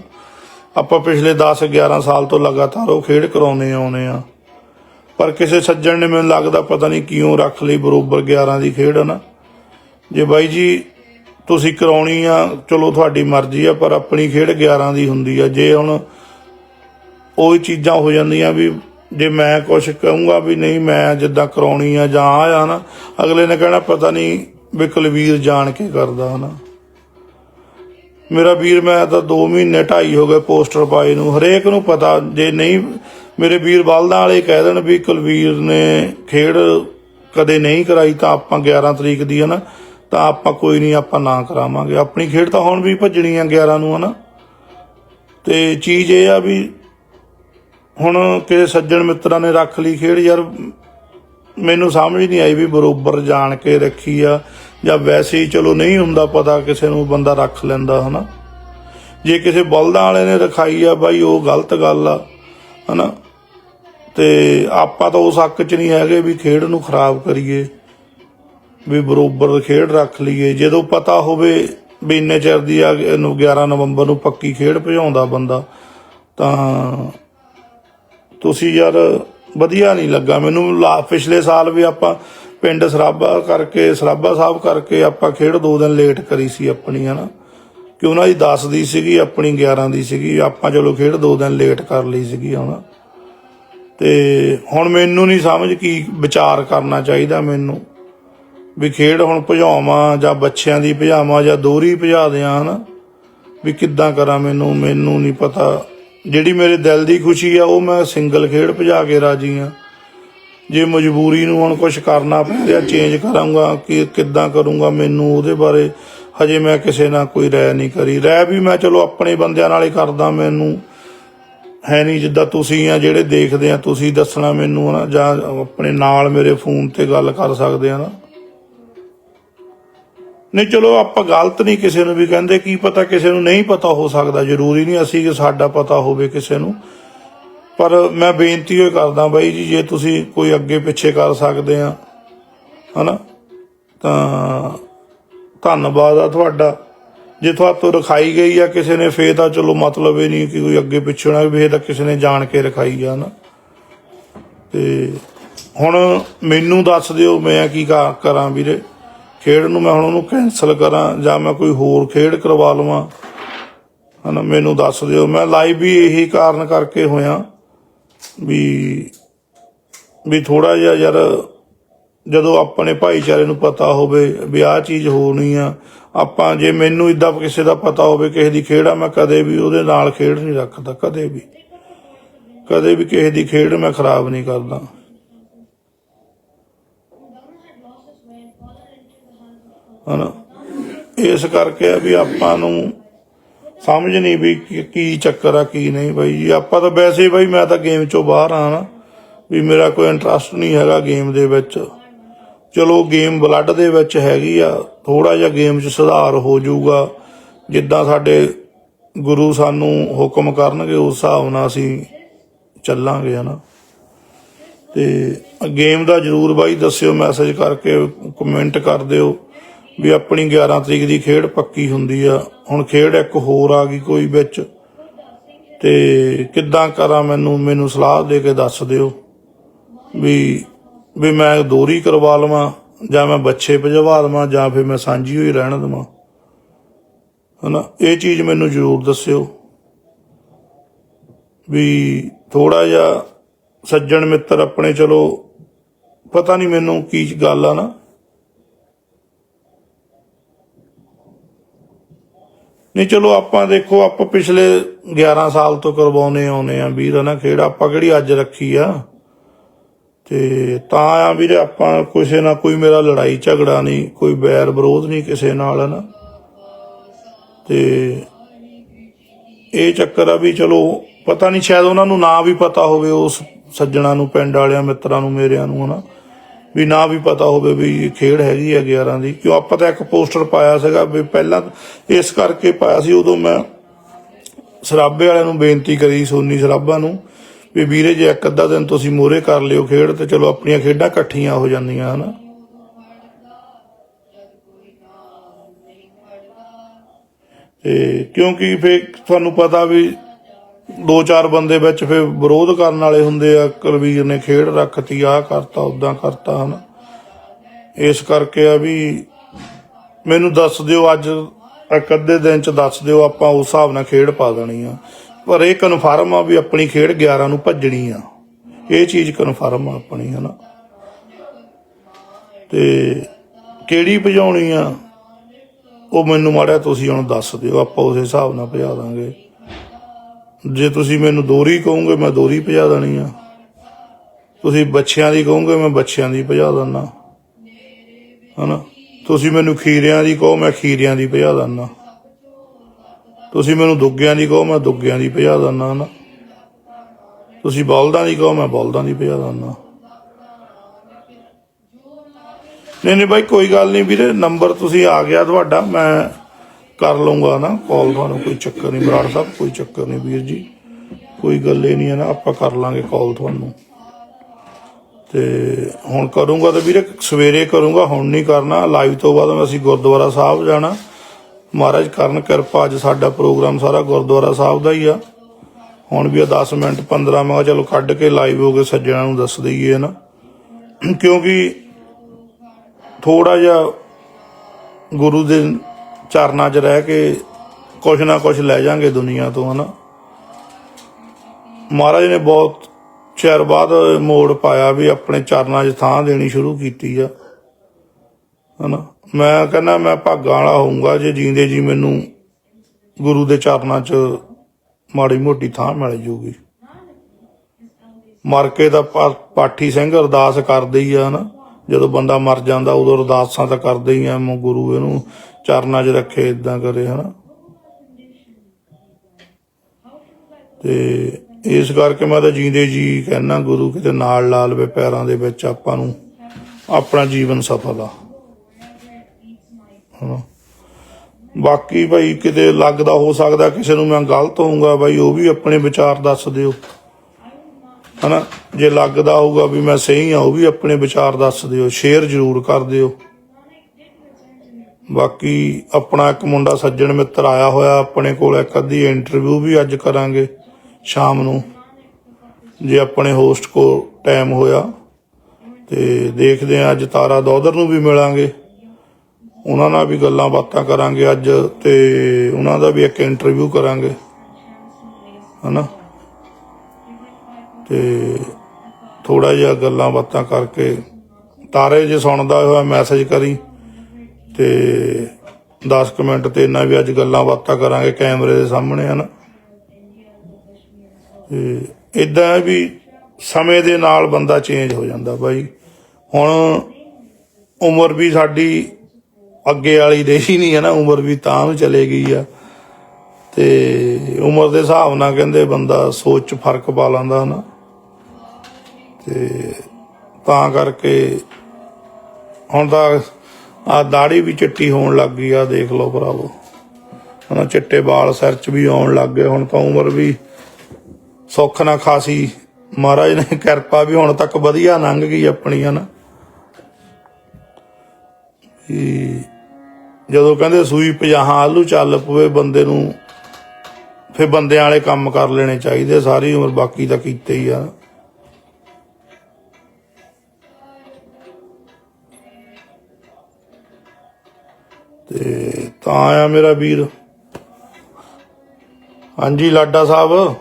ਆਪਾਂ ਪਿਛਲੇ 10 11 ਸਾਲ ਤੋਂ ਲਗਾਤਾਰ ਉਹ ਖੇਡ ਕਰਾਉਨੇ ਆਉਨੇ ਆ ਪਰ ਕਿਸੇ ਸੱਜਣ ਨੇ ਮੈਨੂੰ ਲੱਗਦਾ ਪਤਾ ਨਹੀਂ ਕਿਉਂ ਰੱਖ ਲਈ ਬਰੋਬਰ 11 ਦੀ ਖੇਡ ਨਾ ਜੇ ਬਾਈ ਜੀ ਤੁਸੀਂ ਕਰਾਉਣੀ ਆ, ਚਲੋ ਤੁਹਾਡੀ ਮਰਜ਼ੀ ਆ, ਪਰ ਆਪਣੀ ਖੇਡ 11 ਦੀ ਹੁੰਦੀ ਆ। ਜੇ ਹੁਣ ਉਹ ਚੀਜ਼ਾਂ ਹੋ ਜਾਂਦੀਆਂ ਵੀ ਜੇ ਮੈਂ ਕੁਝ ਕਹੂੰਗਾ ਵੀ ਨਹੀਂ, ਮੈਂ ਜਿੱਦਾਂ ਕਰਾਉਣੀ ਆ ਜਾਂ ਆ ਆ ਨਾ, ਅਗਲੇ ਨੇ ਕਹਿਣਾ ਪਤਾ ਨਹੀਂ ਵੀ ਕੁਲਵੀਰ ਜਾਣ ਕੇ ਕਰਦਾ ਹਨਾ। ਮੇਰਾ ਵੀਰ ਮੈਂ ਤਾਂ 2 ਮਹੀਨੇ ਢਾਈ ਹੋ ਗਏ ਪੋਸਟਰ ਪਾਏ ਨੂੰ, ਹਰੇਕ ਨੂੰ ਪਤਾ, ਜੇ ਨਹੀਂ ਮੇਰੇ ਵੀਰ ਬਲਦਾਂ ਵਾਲੇ ਕਹਿ ਦੇਣ ਵੀ ਕੁਲਵੀਰ ਨੇ ਖੇਡ ਕਦੇ ਨਹੀਂ ਕਰਾਈ ਤਾਂ ਆਪਾਂ 11 ਤਰੀਕ ਦੀ ਹਨਾ, ਤਾਂ ਆਪਾਂ ਕੋਈ ਨਹੀਂ, ਆਪਾਂ ਨਾ ਕਰਾਵਾਂਗੇ। ਆਪਣੀ ਖੇਡ ਤਾਂ ਹੁਣ ਵੀ ਭੱਜਣੀ ਆ 11 ਨੂੰ ਹਨਾ। ਤੇ ਚੀਜ਼ ਇਹ ਆ ਵੀ ਹੁਣ ਕਿਸੇ ਸੱਜਣ ਮਿੱਤਰਾਂ ਨੇ ਰੱਖ ਲਈ ਖੇਡ, ਯਾਰ ਮੈਨੂੰ ਸਮਝ ਨਹੀਂ ਆਈ ਵੀ ਬਰੋਬਰ ਜਾਣ ਕੇ ਰੱਖੀ ਆ, ਜਾਂ ਵੈਸੇ ਹੀ ਚਲੋ ਨਹੀਂ ਹੁੰਦਾ ਪਤਾ ਕਿਸੇ ਨੂੰ ਬੰਦਾ ਰੱਖ ਲੈਂਦਾ, ਹਨਾ? ਜੇ ਕਿਸੇ ਬਲਦਾਂ ਵਾਲੇ ਨੇ ਰਖਾਈ ਆ, ਬਾਈ ਉਹ ਗਲਤ ਗੱਲ ਆ, ਹਨਾ? ਤੇ ਆਪਾਂ ਤਾਂ ਉਸ ਹੱਕ 'ਚ ਨਹੀਂ ਹੈਗੇ ਵੀ ਖੇਡ ਨੂੰ ਖਰਾਬ ਕਰੀਏ, ਵੀ ਬਰੋਬਰ ਖੇਡ ਰੱਖ ਲਈਏ। ਜਦੋਂ ਪਤਾ ਹੋਵੇ ਵੀ ਇੰਨੇ ਚਿਰ ਦੀ ਆ, ਇਹਨੂੰ 11 ਨਵੰਬਰ ਨੂੰ ਪੱਕੀ ਖੇਡ ਭਜਾਉਂਦਾ ਬੰਦਾ, ਤਾਂ ਤੁਸੀਂ ਯਾਰ ਵਧੀਆ ਨਹੀਂ ਲੱਗਾ। ਮੈਨੂੰ ਲਾ- ਪਿਛਲੇ ਸਾਲ ਵੀ ਆਪਾਂ ਪਿੰਡ ਸਰਾਬਾ ਕਰਕੇ ਸਰਾਬਾ ਸਾਹਿਬ ਕਰਕੇ ਆਪਾਂ ਖੇਡ ਦੋ ਦਿਨ ਲੇਟ ਕਰੀ ਸੀ ਆਪਣੀ, ਹਨਾ? ਕਿ ਉਹਨਾਂ ਦੀ 10 ਦੀ ਸੀਗੀ, ਆਪਣੀ 11 ਦੀ ਸੀਗੀ, ਆਪਾਂ ਚਲੋ ਖੇਡ ਦੋ ਦਿਨ ਲੇਟ ਕਰ ਲਈ ਸੀਗੀ, ਹਨਾ? ਤੇ ਹੁਣ ਮੈਨੂੰ ਨਹੀਂ ਸਮਝ ਕੀ ਵਿਚਾਰ ਕਰਨਾ ਚਾਹੀਦਾ ਮੈਨੂੰ। ਵੀ ਖੇਡ ਹੁਣ ਭਜਾਵਾਂ ਜਾਂ ਬੱਚਿਆਂ ਦੀ ਭਜਾਵਾਂ ਜਾਂ ਦੋਹਰੀ ਭਜਾ ਦਿਆਂ, ਹਨਾ? ਵੀ ਕਿੱਦਾਂ ਕਰਾਂ ਮੈਨੂੰ ਮੈਨੂੰ ਨਹੀਂ ਪਤਾ। ਜਿਹੜੀ ਮੇਰੇ ਦਿਲ ਦੀ ਖੁਸ਼ੀ ਆ, ਉਹ ਮੈਂ ਸਿੰਗਲ ਖੇਡ ਭਜਾ ਕੇ ਰਾਜੀ ਆ। ਜੇ ਮਜਬੂਰੀ ਨੂੰ ਹੁਣ ਕੁਝ ਕਰਨਾ ਪੈ ਰਿਹਾ ਚੇਂਜ ਕਰਾਂਗਾ, ਕਿ ਕਿੱਦਾਂ ਕਰੂੰਗਾ ਮੈਨੂੰ, ਉਹਦੇ ਬਾਰੇ ਹਜੇ ਮੈਂ ਕਿਸੇ ਨਾਲ ਕੋਈ ਰਾਏ ਨਹੀਂ ਕਰੀ। ਰਾਏ ਵੀ ਮੈਂ ਚਲੋ ਆਪਣੇ ਬੰਦਿਆਂ ਨਾਲ ਹੀ ਕਰਦਾ, ਮੈਨੂੰ ਹੈ ਨਹੀਂ ਜਿੱਦਾਂ ਤੁਸੀਂ ਆ, ਜਿਹੜੇ ਦੇਖਦੇ ਆ, ਤੁਸੀਂ ਦੱਸਣਾ ਮੈਨੂੰ ਨਾ ਜਾਂ ਆਪਣੇ ਨਾਲ ਮੇਰੇ ਫੋਨ ਤੇ ਗੱਲ ਕਰ ਸਕਦੇ ਆ ਨਾ। ਨਹੀਂ, ਚਲੋ, ਆਪਾਂ ਗਲਤ ਨਹੀਂ ਕਿਸੇ ਨੂੰ ਵੀ ਕਹਿੰਦੇ, ਕੀ ਪਤਾ ਕਿਸੇ ਨੂੰ ਨਹੀਂ ਪਤਾ ਹੋ ਸਕਦਾ, ਜ਼ਰੂਰੀ ਨਹੀਂ ਅਸੀਂ ਕਿ ਸਾਡਾ ਪਤਾ ਹੋਵੇ ਕਿਸੇ ਨੂੰ। ਪਰ ਮੈਂ ਬੇਨਤੀ ਹੋਏ ਕਰਦਾ ਬਾਈ ਜੀ, ਜੇ ਤੁਸੀਂ ਕੋਈ ਅੱਗੇ ਪਿੱਛੇ ਕਰ ਸਕਦੇ ਆ, ਹਨਾ? ਤਾਂ ਧੰਨਵਾਦ ਆ ਤੁਹਾਡਾ। ਜੇ ਤੁਹਾਤੋਂ ਰਖਾਈ ਗਈ ਆ ਕਿਸੇ ਨੇ ਫੇ ਤਾਂ ਚਲੋ ਮਤਲਬ ਇਹ ਨਹੀਂ ਕਿ ਕੋਈ ਅੱਗੇ ਪਿੱਛੇ ਨਾ ਵੀ ਇਹ ਤਾਂ ਕਿਸੇ ਨੇ ਜਾਣ ਕੇ ਰਖਾਈ ਆ ਨਾ ਤੇ ਹੁਣ ਮੈਨੂੰ ਦੱਸ ਦਿਓ ਮੈਂ ਕੀ ਕਾ- ਕਰਾਂ ਵੀਰੇ। ਖੇਡ ਨੂੰ ਮੈਂ ਹੁਣ ਉਹਨੂੰ ਕੈਨਸਲ ਕਰਾਂ ਜਾਂ ਮੈਂ ਕੋਈ ਹੋਰ ਖੇਡ ਕਰਵਾ ਲਵਾਂ। ਹਨਾ, ਮੈਨੂੰ ਦੱਸ ਦਿਓ। ਮੈਂ ਲਾਈਵ ਵੀ ਇਹੀ ਕਾਰਨ ਕਰਕੇ ਹੋਇਆ ਵੀ ਵੀ ਥੋੜਾ ਜਿਹਾ ਯਾਰ ਜਦੋਂ ਆਪਣੇ ਭਾਈਚਾਰੇ ਨੂੰ ਪਤਾ ਹੋਵੇ ਵੀ ਆਹ ਚੀਜ਼ ਹੋਣੀ ਆ, ਆਪਾਂ ਜੇ ਮੈਨੂੰ ਇਦਾਂ ਕਿਸੇ ਦਾ ਪਤਾ ਹੋਵੇ, ਕਿਸੇ ਦੀ ਖੇਡ ਆ, ਮੈਂ ਕਦੇ ਵੀ ਉਹਦੇ ਨਾਲ ਖੇਡ ਨਹੀਂ ਰੱਖਦਾ, ਕਦੇ ਵੀ। ਕਦੇ ਵੀ ਕਿਸੇ ਦੀ ਖੇਡ ਮੈਂ ਖਰਾਬ ਨਹੀਂ ਕਰਦਾ। ਹਨਾ? ਇਸ ਕਰਕੇ ਵੀ ਆਪਾਂ ਨੂੰ ਸਮਝ ਨਹੀਂ ਵੀ ਕੀ- ਕੀ ਚੱਕਰ ਆ, ਕੀ ਨਹੀਂ ਬਾਈ ਜੀ। ਆਪਾਂ ਤਾਂ ਵੈਸੇ ਹੀ ਬਾਈ ਮੈਂ ਤਾਂ ਗੇਮ ਚੋਂ ਬਾਹਰ ਆ ਨਾ, ਵੀ ਮੇਰਾ ਕੋਈ ਇੰਟਰਸਟ ਨਹੀਂ ਹੈਗਾ ਗੇਮ ਦੇ ਵਿੱਚ। ਚਲੋ ਗੇਮ ਬਲੱਡ ਦੇ ਵਿੱਚ ਹੈਗੀ ਆ ਥੋੜਾ ਜਿਹਾ ਗੇਮ 'ਚ ਸੁਧਾਰ ਹੋ ਜਾਊਗਾ। ਜਿੱਦਾਂ ਸਾਡੇ ਗੁਰੂ ਸਾਨੂੰ ਹੁਕਮ ਕਰਨਗੇ, ਉਸ ਹਿਸਾਬ ਨਾਲ ਅਸੀਂ ਚੱਲਾਂਗੇ, ਹਨਾ? ਤੇ ਗੇਮ ਦਾ ਜਰੂਰ ਬਾਈ ਦੱਸਿਓ ਮੈਸੇਜ ਕਰਕੇ ਕਮੈਂਟ ਕਰ ਦਿਓ। ਵੀ ਆਪਣੀ 11 ਤਰੀਕ ਦੀ ਖੇਡ ਪੱਕੀ ਹੁੰਦੀ ਆ। ਹੁਣ ਖੇਡ ਇੱਕ ਹੋਰ ਆ ਗਈ ਕੋਈ ਵਿੱਚ। ਤੇ ਕਿੱਦਾਂ ਕਰਾਂ ਮੈਨੂੰ ਮੈਨੂੰ ਸਲਾਹ ਦੇ ਕੇ ਦੱਸ ਦਿਓ। ਵੀ ਵੀ ਮੈਂ ਦੋਰੀ ਕਰਵਾ ਲਵਾਂ, ਜਾਂ ਮੈਂ ਬੱਚੇ ਭਜਵਾ ਲਵਾਂ, ਜਾਂ ਫਿਰ ਮੈਂ ਸਾਂਝੀ ਹੋਈ ਰਹਿਣ ਦੇਵਾਂ। ਹਨਾ? ਇਹ ਚੀਜ਼ ਮੈਨੂੰ ਜ਼ਰੂਰ ਦੱਸਿਓ। ਵੀ ਥੋੜਾ ਜਿਹਾ ਸੱਜਣ ਮਿੱਤਰ ਆਪਣੇ, ਚਲੋ, ਪਤਾ ਨਹੀਂ ਮੈਨੂੰ ਕੀ ਗੱਲ ਆ ਨਾ। ਨਹੀਂ, ਚਲੋ ਆਪਾਂ ਦੇਖੋ, ਆਪਾਂ ਪਿਛਲੇ 11 ਸਾਲ ਤੋਂ ਕਰਵਾਉਨੇ ਆਉਨੇ ਆ ਵੀਰ ਨਾ ਖੇਡ ਆਪਾਂ ਕਿਹੜੀ ਅੱਜ ਰੱਖੀ ਆ? ਤੇ ਤਾਂ ਆ ਵੀਰੇ, ਆਪਾਂ ਕਿਸੇ ਨਾਲ ਕੋਈ ਮੇਰਾ ਲੜਾਈ ਝਗੜਾ ਨਹੀਂ, ਕੋਈ ਬੈਰ ਵਿਰੋਧ ਨਹੀਂ ਕਿਸੇ ਨਾਲ ਨਾ ਤੇ ਇਹ ਚੱਕਰ ਆ ਵੀ ਚਲੋ, ਪਤਾ ਨਹੀਂ, ਸ਼ਾਇਦ ਉਹਨਾਂ ਨੂੰ ਨਾ ਵੀ ਪਤਾ ਹੋਵੇ ਉਸ ਸੱਜਣਾ ਨੂੰ, ਪਿੰਡ ਵਾਲਿਆਂ, ਮਿੱਤਰਾਂ ਨੂੰ, ਮੇਰਿਆਂ ਨੂੰ, ਹਨਾ? ਵੀ ਨਾ ਵੀ ਪਤਾ ਹੋਵੇ ਵੀ ਇਹ ਖੇਡ ਹੈਗੀ ਆ 11 ਦੀ। ਕਿਉਂ? ਆਪਾਂ ਤਾਂ ਇੱਕ ਪੋਸਟਰ ਪਾਇਆ ਸੀਗਾ ਵੀ ਪਹਿਲਾਂ ਇਸ ਕਰਕੇ ਪਾਇਆ ਸੀ, ਉਦੋਂ ਮੈਂ ਸਰਾਬੇ ਵਾਲਿਆਂ ਨੂੰ ਬੇਨਤੀ ਕਰੀ, ਸੋਨੀ ਸਰਾਬਾ ਨੂੰ, ਵੀ ਵੀਰੇ ਜੇ ਇੱਕ ਅੱਧਾ ਦਿਨ ਤੁਸੀਂ ਮੋਰੇ ਕਰ ਲਿਓ ਖੇਡ, ਤੇ ਚਲੋ ਆਪਣੀਆਂ ਖੇਡਾਂ ਇਕੱਠੀਆਂ ਹੋ ਜਾਂਦੀਆਂ, ਹਨਾ? ਤੇ ਕਿਉਂਕਿ ਫੇ ਤੁਹਾਨੂੰ ਪਤਾ ਵੀ ਦੋ ਚਾਰ ਬੰਦੇ ਵਿੱਚ ਫਿਰ ਵਿਰੋਧ ਕਰਨ ਵਾਲੇ ਹੁੰਦੇ ਆ, ਕੁਲਵੀਰ ਨੇ ਖੇਡ ਰੱਖਤੀ ਆ ਕਰਤਾ ਉਦਾਂ ਕਰਤਾ, ਹਨਾ। ਇਸ ਕਰਕੇ ਆ ਵੀ ਮੈਨੂੰ ਦੱਸ ਦਿਓ, ਅੱਜ ਇੱਕ ਅੱਧੇ ਦਿਨ ਚ ਦੱਸ ਦਿਓ, ਆਪਾਂ ਉਸ ਹਿਸਾਬ ਨਾਲ ਖੇਡ ਪਾ ਦੇਣੀ ਆ। ਪਰ ਇਹ ਕਨਫਰਮ ਆ ਵੀ ਆਪਣੀ ਖੇਡ 11 ਨੂੰ ਭੱਜਣੀ ਆ। ਇਹ ਚੀਜ਼ ਕਨਫਰਮ ਆ ਆਪਣੀ, ਹਨਾ। ਤੇ ਕਿਹੜੀ ਭਜਾਉਣੀ ਆ, ਉਹ ਮੈਨੂੰ ਮਾੜਾ ਤੁਸੀਂ ਹੁਣ ਦੱਸ ਦਿਓ, ਆਪਾਂ ਉਸ ਹਿਸਾਬ ਨਾਲ ਭਜਾ ਦਾਂਗੇ। ਜੇ ਤੁਸੀਂ ਮੈਨੂੰ ਦੋਰੀ ਕਹੋਗੇ, ਮੈਂ ਦੋਰੀ ਭਜਾ ਦੇਣੀ ਆ। ਤੁਸੀਂ ਬੱਚਿਆਂ ਦੀ ਕਹੋਗੇ, ਮੈਂ ਬੱਚਿਆਂ ਦੀ ਭਜਾ ਦਿੰਦਾ। ਹਨਾ? ਤੁਸੀਂ ਮੈਨੂੰ ਖੀਰਿਆਂ ਦੀ ਕਹੋ, ਮੈਂ ਖੀਰਿਆਂ ਦੀ ਭਜਾ ਦਿੰਦਾ। ਤੁਸੀਂ ਮੈਨੂੰ ਦੁੱਗਿਆਂ ਦੀ ਕਹੋ, ਮੈਂ ਦੁੱਗਿਆਂ ਦੀ ਭਜਾ ਦਿੰਦਾ, ਹਨਾ? ਤੁਸੀਂ ਬਲਦਾਂ ਦੀ ਕਹੋ, ਮੈਂ ਬਲਦਾਂ ਦੀ ਭਜਾ ਦਿੰਦਾ। ਨਹੀਂ ਨਹੀਂ ਬਾਈ, ਕੋਈ ਗੱਲ ਨਹੀਂ ਵੀਰੇ, ਨੰਬਰ ਤੁਸੀਂ ਆ ਗਿਆ ਤੁਹਾਡਾ, ਮੈਂ ਕਰ ਲਵਾਂਗਾ ਨਾ ਕਾਲ ਤੁਹਾਨੂੰ ਕੋਈ ਚੱਕਰ ਨਹੀਂ ਬਰਾੜ ਸਾਹਿਬ, ਕੋਈ ਚੱਕਰ ਨਹੀਂ ਵੀਰ ਜੀ। ਕੋਈ ਗੱਲ ਇਹ ਨਹੀਂ ਹੈ ਨਾ, ਆਪਾਂ ਕਰ ਲਾਂਗੇ ਕਾਲ ਤੁਹਾਨੂੰ। ਤੇ ਹੁਣ ਕਰੂੰਗਾ ਤਾਂ ਵੀਰੇ, ਸਵੇਰੇ ਕਰੂੰਗਾ, ਹੁਣ ਨਹੀਂ ਕਰਨਾ। ਲਾਈਵ ਤੋਂ ਬਾਅਦ ਅਸੀਂ ਗੁਰਦੁਆਰਾ ਸਾਹਿਬ ਜਾਣਾ। ਮਹਾਰਾਜ ਕਰਨ ਕਿਰਪਾ, ਅੱਜ ਸਾਡਾ ਪ੍ਰੋਗਰਾਮ ਸਾਰਾ ਗੁਰਦੁਆਰਾ ਸਾਹਿਬ ਦਾ ਹੀ ਆ। ਹੁਣ ਵੀ ਆ 10 ਮਿੰਟ 15 ਮੈਂ ਕਿਹਾ ਚਲੋ ਕੱਢ ਕੇ ਲਾਈਵ ਹੋ ਕੇ ਸੱਜਣਾ ਨੂੰ ਦੱਸ ਦਈਏ ਨਾ ਕਿਉਂਕਿ ਥੋੜਾ ਜਿਹਾ ਗੁਰੂ ਦੇ ਚਰਨਾਂ 'ਚ ਰਹਿ ਕੇ ਕੁਛ ਨਾ ਕੁਛ ਲੈ ਜਾਾਂਗੇ ਦੁਨੀਆ ਤੋਂ, ਹਨਾ। ਮਹਾਰਾਜ ਨੇ ਬਹੁਤ ਚਿਰ ਬਾਅਦ ਮੋੜ ਪਾਇਆ ਵੀ ਆਪਣੇ ਚਰਨਾਂ 'ਚ ਥਾਂ ਦੇਣੀ ਸ਼ੁਰੂ ਕੀਤੀ ਆ, ਹਨਾ। ਮੈਂ ਕਹਿੰਦਾ ਮੈਂ ਭਾਗਾਂ ਵਾਲਾ ਹੋਊਂਗਾ ਜੇ ਜੀਂਦੇ ਜੀ ਮੈਨੂੰ ਗੁਰੂ ਦੇ ਚਰਨਾਂ 'ਚ ਮਾੜੀ ਮੋਟੀ ਥਾਂ ਮਿਲ ਜੂਗੀ। ਮਰ ਕੇ ਤਾਂ ਪਾ- ਪਾਠੀ ਸਿੰਘ ਅਰਦਾਸ ਕਰਦੇ ਹੀ ਆ ਨਾ ਜਦੋਂ ਬੰਦਾ ਮਰ ਜਾਂਦਾ, ਉਦੋਂ ਅਰਦਾਸਾਂ ਤਾਂ ਕਰਦੇ ਹੀ ਆ, ਮ- ਗੁਰੂ ਇਹਨੂੰ ਚਰਨਾਂ 'ਚ ਰੱਖੇ ਇਦਾਂ ਕਰੇ, ਹਨਾ। ਤੇ ਇਸ ਕਰਕੇ ਮੈਂ ਤਾਂ ਜੀਂਦੇ ਜੀ ਕਹਿਣਾ ਗੁਰੂ ਕਿਤੇ ਨਾਲ ਲਾ ਲਵੇ ਪੈਰਾਂ ਦੇ ਵਿੱਚ ਆਪਾਂ ਨੂੰ, ਆਪਣਾ ਜੀਵਨ ਸਫਲ ਆ। ਹਨਾ। ਬਾਕੀ ਭਾਈ ਕਿਤੇ ਲੱਗਦਾ ਹੋ ਸਕਦਾ, ਕਿਸੇ ਨੂੰ ਮੈਂ ਗਲਤ ਹੋਊਗਾ, ਭਾਈ ਉਹ ਵੀ ਆਪਣੇ ਵਿਚਾਰ ਦੱਸ ਦਿਓ। ਹਨਾ? ਜੇ ਲੱਗਦਾ ਹੋਊਗਾ ਵੀ ਮੈਂ ਸਹੀ ਆ ਉਹ ਵੀ ਆਪਣੇ ਵਿਚਾਰ ਦੱਸ ਦਿਓ ਸ਼ੇਅਰ ਜ਼ਰੂਰ ਕਰ ਦਿਓ। ਬਾਕੀ ਆਪਣਾ ਇੱਕ ਮੁੰਡਾ ਸੱਜਣ ਮਿੱਤਰ ਆਇਆ ਹੋਇਆ, ਆਪਣੇ ਕੋਲ ਇੱਕ ਅੱਧੀ ਇੰਟਰਵਿਊ ਵੀ ਅੱਜ ਕਰਾਂਗੇ ਸ਼ਾਮ ਨੂੰ, ਜੇ ਆਪਣੇ ਹੋਸਟ ਕੋ ਟਾਈਮ ਹੋਇਆ। ਤੇ ਦੇਖਦੇ ਆ ਅੱਜ ਤਾਰਾ ਦੌਦਰ ਨੂੰ ਵੀ ਮਿਲਾਂਗੇ। ਉਹਨਾਂ ਨਾਲ ਵੀ ਗੱਲਾਂ ਬਾਤਾਂ ਕਰਾਂਗੇ ਅੱਜ ਤੇ ਉਹਨਾਂ ਦਾ ਵੀ ਇੱਕ ਇੰਟਰਵਿਊ ਕਰਾਂਗੇ। ਹਨਾ? ਤੇ ਥੋੜਾ ਜਿਹਾ ਗੱਲਾਂ ਬਾਤਾਂ ਕਰਕੇ ਤਾਰੇ ਜੇ ਸੁਣਦਾ ਹੋਇਆ ਮੈਸੇਜ ਕਰੀ ਤੇ 10 ਕੁ ਮਿੰਟ ਤੇ ਇੰਨਾ ਵੀ ਅੱਜ ਗੱਲਾਂ ਬਾਤਾਂ ਕਰਾਂਗੇ ਕੈਮਰੇ ਦੇ ਸਾਹਮਣੇ, ਹਨ? ਤੇ ਇਦਾਂ ਹੈ ਵੀ ਸਮੇਂ ਦੇ ਨਾਲ ਬੰਦਾ ਚੇਂਜ ਹੋ ਜਾਂਦਾ ਬਾਈ। ਹੁਣ ਉਮਰ ਵੀ ਸਾਡੀ ਅੱਗੇ ਵਾਲੀ ਰਹੀ ਨਹੀਂ ਹੈ ਨਾ ਉਮਰ ਵੀ ਤਾਂ ਨੂੰ ਚਲੇ ਗਈ ਆ। ਤੇ ਉਮਰ ਦੇ ਹਿਸਾਬ ਨਾਲ ਕਹਿੰਦੇ ਬੰਦਾ ਸੋਚ ਚ ਫ਼ਰਕ ਪਾ ਲੈਂਦਾ ਨਾ ਤੇ ਤਾਂ ਕਰਕੇ ਹੁਣ ਤਾਂ ਆ ਦਾੜੀ ਵੀ ਚਿੱਟੀ ਹੋਣ ਲੱਗ ਗਈ ਆ, ਦੇਖ ਲਓ ਭਰਾਵੋ। ਹਨਾ, ਚਿੱਟੇ ਵਾਲ ਸਿਰ 'ਚ ਵੀ ਆਉਣ ਲੱਗ ਗਏ, ਹੁਣ ਤਾਂ ਉਮਰ ਵੀ ਸੁੱਖ ਨਾ ਖਾਸੀ। ਮਹਾਰਾਜ ਨੇ ਕਿਰਪਾ ਵੀ ਹੁਣ ਤੱਕ ਵਧੀਆ ਲੰਘ ਗਈ ਆਪਣੀ, ਹਨਾ। ਜਦੋਂ ਕਹਿੰਦੇ ਸੂਈ 50 ਆਲੂ ਚੱਲ ਪਵੇ ਬੰਦੇ ਨੂੰ, ਫਿਰ ਬੰਦਿਆਂ ਵਾਲੇ ਕੰਮ ਕਰ ਲੈਣੇ ਚਾਹੀਦੇ, ਸਾਰੀ ਉਮਰ ਬਾਕੀ ਤਾਂ ਕੀਤੇ ਹੀ ਆ। ਤੇ ਤਾਂ ਆਇਆ ਮੇਰਾ ਵੀਰ। ਹਾਂਜੀ ਲਾਡਾ ਸਾਹਿਬ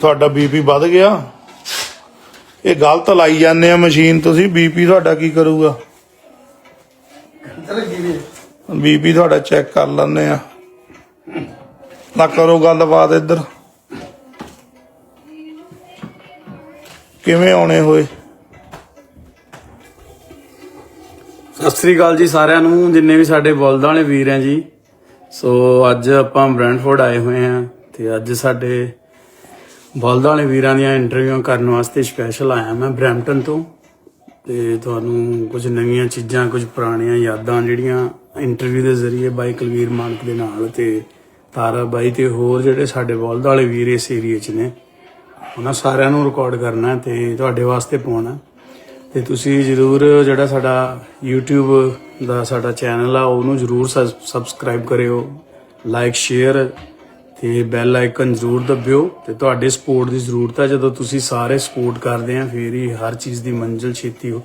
ਤੁਹਾਡਾ ਬੀਪੀ ਵੱਧ ਗਿਆ। ਇਹ ਗਲਤ ਲਾਈ ਜਾਂਦੇ ਆ ਮਸ਼ੀਨ ਤੁਸੀਂ ਬੀਪੀ ਤੁਹਾਡਾ ਕੀ ਕਰੂਗਾ? ਬੀਪੀ ਤੁਹਾਡਾ ਚੈੱਕ ਕਰ ਲੈਂਦੇ ਆ। ਨਾ ਕਰੋ ਗੱਲਬਾਤ ਇੱਧਰ। ਕਿਵੇਂ ਆਉਣੇ ਹੋਏ? ਸਤਿ ਸ੍ਰੀ ਅਕਾਲ ਜੀ ਸਾਰਿਆਂ ਨੂੰ, ਜਿੰਨੇ ਵੀ ਸਾਡੇ ਬੋਲਦਾਂ ਵਾਲੇ ਵੀਰ ਆ ਜੀ। ਸੋ ਅੱਜ ਆਪਾਂ ਬ੍ਰੈਂਡਫੋਰਡ ਆਏ ਹੋਏ ਆ ਤੇ ਅੱਜ ਸਾਡੇ ਬੋਲਦਾਂ ਵਾਲੇ ਵੀਰਾਂ ਦੀਆਂ ਇੰਟਰਵਿਊ ਕਰਨ ਵਾਸਤੇ ਸਪੈਸ਼ਲ ਆਇਆ ਮੈਂ ਬ੍ਰੈਂਪਟਨ ਤੋਂ। ਤੇ ਤੁਹਾਨੂੰ ਕੁਝ ਨਵੀਆਂ ਚੀਜ਼ਾਂ, ਕੁਝ ਪੁਰਾਣੀਆਂ ਯਾਦਾਂ ਜਿਹੜੀਆਂ ਇੰਟਰਵਿਊ ਦੇ ਜ਼ਰੀਏ ਬਾਈ ਕੁਲਵੀਰ ਮਾਨਕ ਦੇ ਨਾਲ ਤੇ ਤਾਰਾ ਬਾਈ ਤੇ ਹੋਰ ਜਿਹੜੇ ਸਾਡੇ ਬੋਲਦਾਂ ਵਾਲੇ ਵੀਰ ਇਸ ਏਰੀਏ 'ਚ ਨੇ, ਉਹਨਾਂ ਸਾਰਿਆਂ ਨੂੰ ਰਿਕਾਰਡ ਕਰਨਾ ਹੈ ਤੇ ਤੁਹਾਡੇ ਵਾਸਤੇ ਪਾਉਣਾ। ਤੇ ਤੁਸੀਂ ਜਰੂਰ ਜਿਹੜਾ ਸਾਡਾ YouTube ਦਾ ਸਾਡਾ ਚੈਨਲ ਆ, ਉਹਨੂੰ ਜਰੂਰ ਸਬਸਕ੍ਰਾਈਬ ਕਰਿਓ ਲਾਈਕ ਸ਼ੇਅਰ ਤੇ ਬੈਲ ਆਈਕਨ ਜਰੂਰ ਦਬਿਓ ਤੇ ਤੁਹਾਡੇ ਸਪੋਰਟ ਦੀ ਜ਼ਰੂਰਤ ਆ। ਜਦੋਂ ਤੁਸੀਂ ਸਾਰੇ ਸਪੋਰਟ ਕਰਦੇ ਆ, ਫੇਰ ਹੀ ਹਰ ਚੀਜ਼ ਦੀ ਮੰਜ਼ਿਲ ਛੇਤੀ ਹੋ-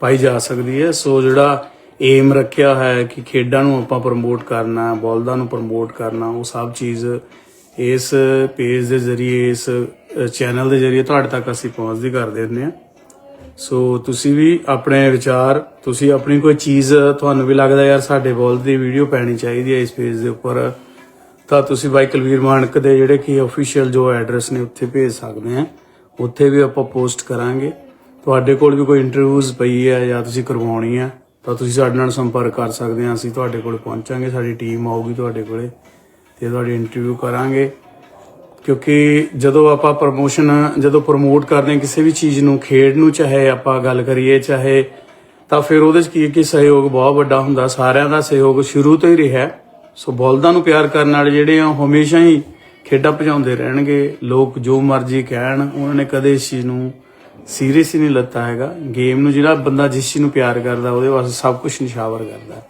ਪਾਈ ਜਾ ਸਕਦੀ ਹੈ। ਸੋ ਜਿਹੜਾ ਏਮ ਰੱਖਿਆ ਹੈ ਕਿ ਖੇਡਾਂ ਨੂੰ ਆਪਾਂ ਪ੍ਰਮੋਟ ਕਰਨਾ, ਬੋਲਦਾਂ ਨੂੰ ਪ੍ਰਮੋਟ ਕਰਨਾ, ਉਹ ਸਭ ਚੀਜ਼ ਇਸ ਪੇਜ ਦੇ ਜ਼ਰੀਏ, ਇਸ ਚੈਨਲ ਦੇ ਜ਼ਰੀਏ ਤੁਹਾਡੇ ਤੱਕ ਅਸੀਂ ਪਹੁੰਚਦੀ ਕਰ ਦਿੰਦੇ ਆ। ਸੋ ਤੁਸੀਂ ਵੀ ਆਪਣੇ ਵਿਚਾਰ, ਤੁਸੀਂ ਆਪਣੀ ਕੋਈ ਚੀਜ਼ ਤੁਹਾਨੂੰ ਵੀ ਲੱਗਦਾ ਯਾਰ ਸਾਡੇ ਬੋਲ ਦੀ ਵੀਡੀਓ ਪੈਣੀ ਚਾਹੀਦੀ ਹੈ ਇਸ ਪੇਜ ਦੇ ਉੱਪਰ, ਤਾਂ ਤੁਸੀਂ ਬਾਈ ਕੁਲਵੀਰ ਮਾਨਕ ਦੇ ਜਿਹੜੇ ਕਿ ਅਫੀਸ਼ੀਅਲ ਜੋ ਐਡਰੈਸ ਨੇ ਉੱਥੇ ਭੇਜ ਸਕਦੇ ਆ ਉੱਥੇ ਵੀ ਆਪਾਂ ਪੋਸਟ ਕਰਾਂਗੇ। ਤੁਹਾਡੇ ਕੋਲ ਵੀ ਕੋਈ ਇੰਟਰਵਿਊਜ਼ ਪਈ ਹੈ ਜਾਂ ਤੁਸੀਂ ਕਰਵਾਉਣੀ ਹੈ, ਤਾਂ ਤੁਸੀਂ ਸਾਡੇ ਨਾਲ ਸੰਪਰਕ ਕਰ ਸਕਦੇ ਆ ਅਸੀਂ ਤੁਹਾਡੇ ਕੋਲ ਪਹੁੰਚਾਂਗੇ, ਸਾਡੀ ਟੀਮ ਆਊਗੀ ਤੁਹਾਡੇ ਕੋਲੇ, ਤੇ ਤੁਹਾਡੀ ਇੰਟਰਵਿਊ ਕਰਾਂਗੇ। ਕਿਉਂਕਿ ਜਦੋਂ ਆਪਾਂ ਪ੍ਰਮੋਸ਼ਨ ਜਦੋਂ ਪ੍ਰਮੋਟ ਕਰਦੇ ਹਾਂ ਕਿਸੇ ਵੀ ਚੀਜ਼ ਨੂੰ, ਖੇਡ ਨੂੰ, ਚਾਹੇ ਆਪਾਂ ਗੱਲ ਕਰੀਏ, ਚਾਹੇ ਤਾਂ ਫਿਰ ਉਹਦੇ ਚ ਕੀ ਹੈ ਕਿ ਸਹਿਯੋਗ ਬਹੁਤ ਵੱਡਾ ਹੁੰਦਾ। ਸਾਰਿਆਂ ਦਾ ਸਹਿਯੋਗ ਸ਼ੁਰੂ ਤੋਂ ਹੀ ਰਿਹਾ। ਸੋ ਬੋਲਦਾਂ ਨੂੰ ਪਿਆਰ ਕਰਨ ਵਾਲੇ ਜਿਹੜੇ ਆ ਉਹ ਹਮੇਸ਼ਾ ਹੀ ਖੇਡਾਂ ਭਜਾਉਂਦੇ ਰਹਿਣਗੇ। ਲੋਕ ਜੋ ਮਰਜ਼ੀ ਕਹਿਣ, ਉਹਨਾਂ ਨੇ ਕਦੇ ਇਸ ਚੀਜ਼ ਨੂੰ ਸੀਰੀਅਸ ਹੀ ਨਹੀਂ ਲੱਤਾ ਹੈਗਾ। ਗੇਮ ਨੂੰ ਜਿਹੜਾ ਬੰਦਾ ਜਿਸ ਚੀਜ਼ ਨੂੰ ਪਿਆਰ ਕਰਦਾ, ਉਹਦੇ ਵਾਸਤੇ ਸਭ ਕੁਝ ਨਿਸ਼ਾਵਰ ਕਰਦਾ।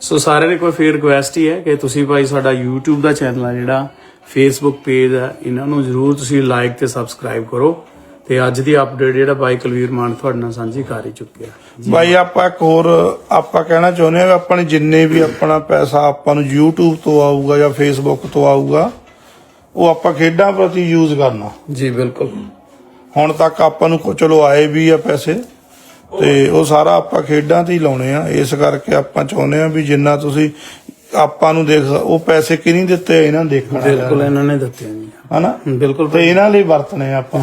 ਸੋ ਸਾਰਿਆਂ ਨੇ ਕੋਈ ਫੇਰ ਰਿਕੁਐਸਟ ਹੀ ਹੈ ਕਿ ਤੁਸੀਂ ਭਾਈ ਸਾਡਾ YouTube ਦਾ ਚੈਨਲ ਆ ਜਿਹੜਾ Facebook ਪੇਜ ਹੈ ਇਹਨਾਂ ਨੂੰ ਜਰੂਰ ਤੁਸੀਂ ਲਾਈਕ ਤੇ ਸਬਸਕ੍ਰਾਈਬ ਕਰੋ ਤੇ ਅੱਜ ਦੀ ਅਪਡੇਟ ਜਿਹੜਾ ਬਾਈ ਕੁਲਵੀਰ ਮਾਨ ਤੁਹਾਡੇ ਨਾਲ ਸਾਂਝੀ ਕਰ ਹੀ ਚੁੱਕਿਆ ਬਾਈ ਆਪਾਂ ਇੱਕ ਹੋਰ ਆਪਾਂ ਕਹਿਣਾ ਚਾਹੁੰਦੇ ਆ ਵੀ ਆਪਾਂ ਨੇ ਜਿੰਨੇ ਵੀ ਆਪਣਾ ਪੈਸਾ ਆਪਾਂ ਨੂੰ YouTube ਤੋਂ ਆਊਗਾ ਜਾਂ Facebook ਤੋਂ ਆਊਗਾ ਉਹ ਆਪਾਂ ਖੇਡਾਂ ਪ੍ਰਤੀ ਯੂਜ਼ ਕਰਨਾ। ਜੀ ਬਿਲਕੁਲ। ਹੁਣ ਤੱਕ ਆਪਾਂ ਨੂੰ ਚਲੋ ਆਏ ਵੀ ਆ ਪੈਸੇ ਤੇ ਉਹ ਸਾਰਾ ਆਪਾਂ ਖੇਡਾਂ ਤੇ ਹੀ ਲਾਉਣੇ ਆ। ਇਸ ਕਰਕੇ ਆਪਾਂ ਚਾਹੁੰਦੇ ਆ ਵੀ ਜਿੰਨਾ ਤੁਸੀਂ ਆਪਾਂ ਨੂੰ ਦੇਖ ਉਹ ਪੈਸੇ ਕਿਹਨੀ ਦਿੱਤੇ ਇਹਨਾਂ ਨੂੰ ਦੇਖਣਾ ਬਿਲਕੁਲ ਇਹਨਾਂ ਨੇ ਦਿੱਤੇ ਜੀ ਹਨਾ? ਬਿਲਕੁਲ ਤੇ ਇਹਨਾਂ ਲਈ ਵਰਤਨੇ ਆ ਆਪਾਂ।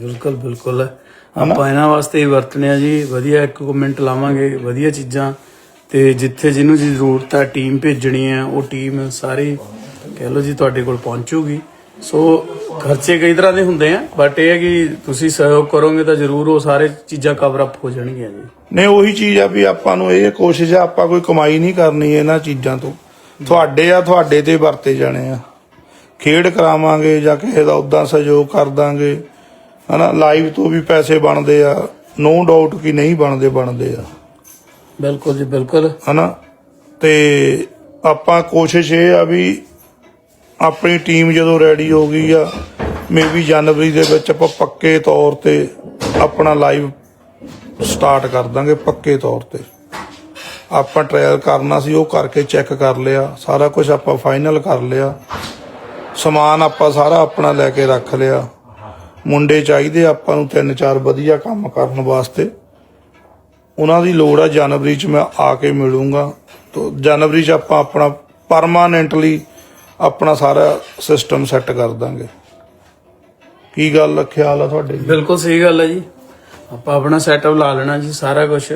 ਬਿਲਕੁਲ ਬਿਲਕੁਲ। ਆਪਾਂ ਇਹਨਾਂ ਵਾਸਤੇ ਹੀ ਵਰਤਣੇ ਆ ਜੀ। ਵਧੀਆ ਇੱਕ ਕਮੈਂਟ ਲਾਵਾਂਗੇ ਵਧੀਆ ਚੀਜ਼ਾਂ। ਤੇ ਜਿੱਥੇ ਜਿਹਨੂੰ ਜੀ ਜ਼ਰੂਰਤ ਹੈ ਟੀਮ ਭੇਜਣੀ ਹੈ ਉਹ ਟੀਮ ਸਾਰੀ ਕਹਿ ਲਓ ਜੀ ਤੁਹਾਡੇ ਕੋਲ ਪਹੁੰਚੂਗੀ। ਸੋ ਖਰਚੇ ਕਈ ਤਰ੍ਹਾਂ ਦੇ ਹੁੰਦੇ ਆ ਬਟ ਇਹ ਹੈ ਕਿ ਤੁਸੀਂ ਸਹਿਯੋਗ ਕਰੋਗੇ ਤਾਂ ਜ਼ਰੂਰ ਉਹ ਸਾਰੇ ਚੀਜ਼ਾਂ ਕਵਰ ਅਪ ਹੋ ਜਾਣਗੀਆਂ ਜੀ। ਨਹੀਂ ਉਹੀ ਚੀਜ਼ ਆ ਵੀ ਆਪਾਂ ਨੂੰ ਇਹ ਕੋਸ਼ਿਸ਼ ਆ ਆਪਾਂ ਕੋਈ ਕਮਾਈ ਨਹੀਂ ਕਰਨੀ ਇਹਨਾਂ ਚੀਜ਼ਾਂ ਤੋਂ। ਤੁਹਾਡੇ ਆ ਤੁਹਾਡੇ ਤੇ ਵਰਤੇ ਜਾਣੇ ਆ। ਖੇਡ ਕਰਾਵਾਂਗੇ ਜਾਂ ਕਿਸੇ ਦਾ ਉਦਾਂ ਸਹਿਯੋਗ ਕਰ ਦਾਂਗੇ। ਹਨਾ ਲਾਈਵ ਤੋਂ ਵੀ ਪੈਸੇ ਬਣਦੇ ਆ। ਨੋ ਡਾਊਟ ਕਿ ਨਹੀਂ ਬਣਦੇ ਬਣਦੇ ਆ। ਬਿਲਕੁਲ ਜੀ ਬਿਲਕੁਲ। ਹਨਾ ਤੇ ਆਪਾਂ ਕੋਸ਼ਿਸ਼ ਇਹ ਆ ਵੀ ਆਪਣੀ ਟੀਮ ਜਦੋਂ ਰੈਡੀ ਹੋ ਗਈ ਆ ਮੇਬੀ ਜਨਵਰੀ ਦੇ ਵਿੱਚ ਆਪਾਂ ਪੱਕੇ ਤੌਰ ਤੇ ਆਪਣਾ ਲਾਈਵ ਸਟਾਰਟ ਕਰ ਦਾਂਗੇ ਪੱਕੇ ਤੌਰ ਤੇ। ਆਪਾਂ ਟ੍ਰਾਇਲ ਕਰਨਾ ਸੀ, ਉਹ ਕਰਕੇ ਚੈੱਕ ਕਰ ਲਿਆ। ਸਾਰਾ ਕੁਝ ਆਪਾਂ ਫਾਈਨਲ ਕਰ ਲਿਆ। ਸਮਾਨ ਆਪਾਂ ਸਾਰਾ ਆਪਣਾ ਲੈ ਕੇ ਰੱਖ ਲਿਆ। ਮੁੰਡੇ ਚਾਹੀਦੇ ਆਪਾਂ ਨੂੰ ਤਿੰਨ ਚਾਰ ਵਧੀਆ ਕੰਮ ਕਰਨ ਵਾਸਤੇ। ਉਹਨਾਂ ਦੀ ਲੋੜ ਆ, ਜਨਵਰੀ ਚ ਮੈਂ ਆ ਕੇ ਮਿਲੂੰਗਾ। ਤੋਂ ਜਨਵਰੀ ਚ ਆਪਾਂ ਆਪਣਾ ਪਰਮਾਨੈਂਟਲੀ ਆਪਣਾ ਸਾਰਾ ਸਿਸਟਮ ਸੈੱਟ ਕਰ ਦਾਂਗੇ। ਕੀ ਗੱਲ ਖਿਆਲ ਆ ਤੁਹਾਡੇ? ਬਿਲਕੁਲ ਸਹੀ ਗੱਲ ਹੈ ਜੀ। ਆਪਾਂ ਆਪਣਾ ਸੈਟਅਪ ਲਾ ਲੈਣਾ ਜੀ, ਸਾਰਾ ਕੁਝ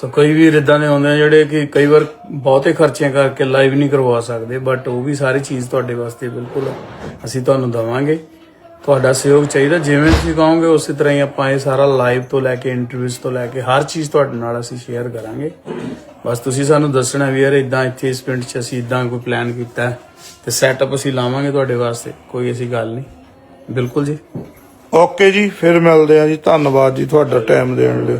ਸੋ ਕਈ ਵੀਰ ਇਦਾਂ ਦੇ ਆਉਂਦੇ ਆ ਜਿਹੜੇ ਕਿ ਕਈ ਵਾਰ ਬਹੁਤੇ ਖਰਚੇ ਕਰਕੇ ਲਾਈਵ ਨਹੀਂ ਕਰਵਾ ਸਕਦੇ ਬਟ ਉਹ ਵੀ ਸਾਰੀ ਚੀਜ਼ ਤੁਹਾਡੇ ਵਾਸਤੇ ਬਿਲਕੁਲ ਅਸੀਂ ਤੁਹਾਨੂੰ ਦਵਾਂਗੇ। ਤੁਹਾਡਾ ਸਹਿਯੋਗ ਚਾਹੀਦਾ, ਜਿਵੇਂ ਤੁਸੀਂ ਕਹੋਗੇ ਉਸੇ ਤਰ੍ਹਾਂ ਹੀ ਆਪਾਂ ਇਹ ਸਾਰਾ ਲਾਈਵ ਤੋਂ ਲੈ ਕੇ ਇੰਟਰਵਿਊਜ਼ ਤੋਂ ਲੈ ਕੇ ਹਰ ਚੀਜ਼ ਤੁਹਾਡੇ ਨਾਲ ਅਸੀਂ ਸ਼ੇਅਰ ਕਰਾਂਗੇ। ਬਸ ਤੁਸੀਂ ਸਾਨੂੰ ਦੱਸਣਾ ਵੀ ਯਾਰ ਇਦਾਂ ਇੱਥੇ ਇਸ ਪਿੰਡ 'ਚ ਅਸੀਂ ਇਦਾਂ ਕੋਈ ਪਲਾਨ ਕੀਤਾ ਹੈ ਤੇ ਸੈਟਅਪ ਅਸੀਂ ਲਾਵਾਂਗੇ ਤੁਹਾਡੇ ਵਾਸਤੇ, ਕੋਈ ਐਸੀ ਗੱਲ ਨਹੀਂ। ਬਿਲਕੁਲ ਜੀ। ਓਕੇ ਜੀ, ਫਿਰ ਮਿਲਦੇ ਆ ਜੀ। ਧੰਨਵਾਦ ਜੀ ਤੁਹਾਡਾ ਟਾਈਮ ਦੇਣ ਲਈ।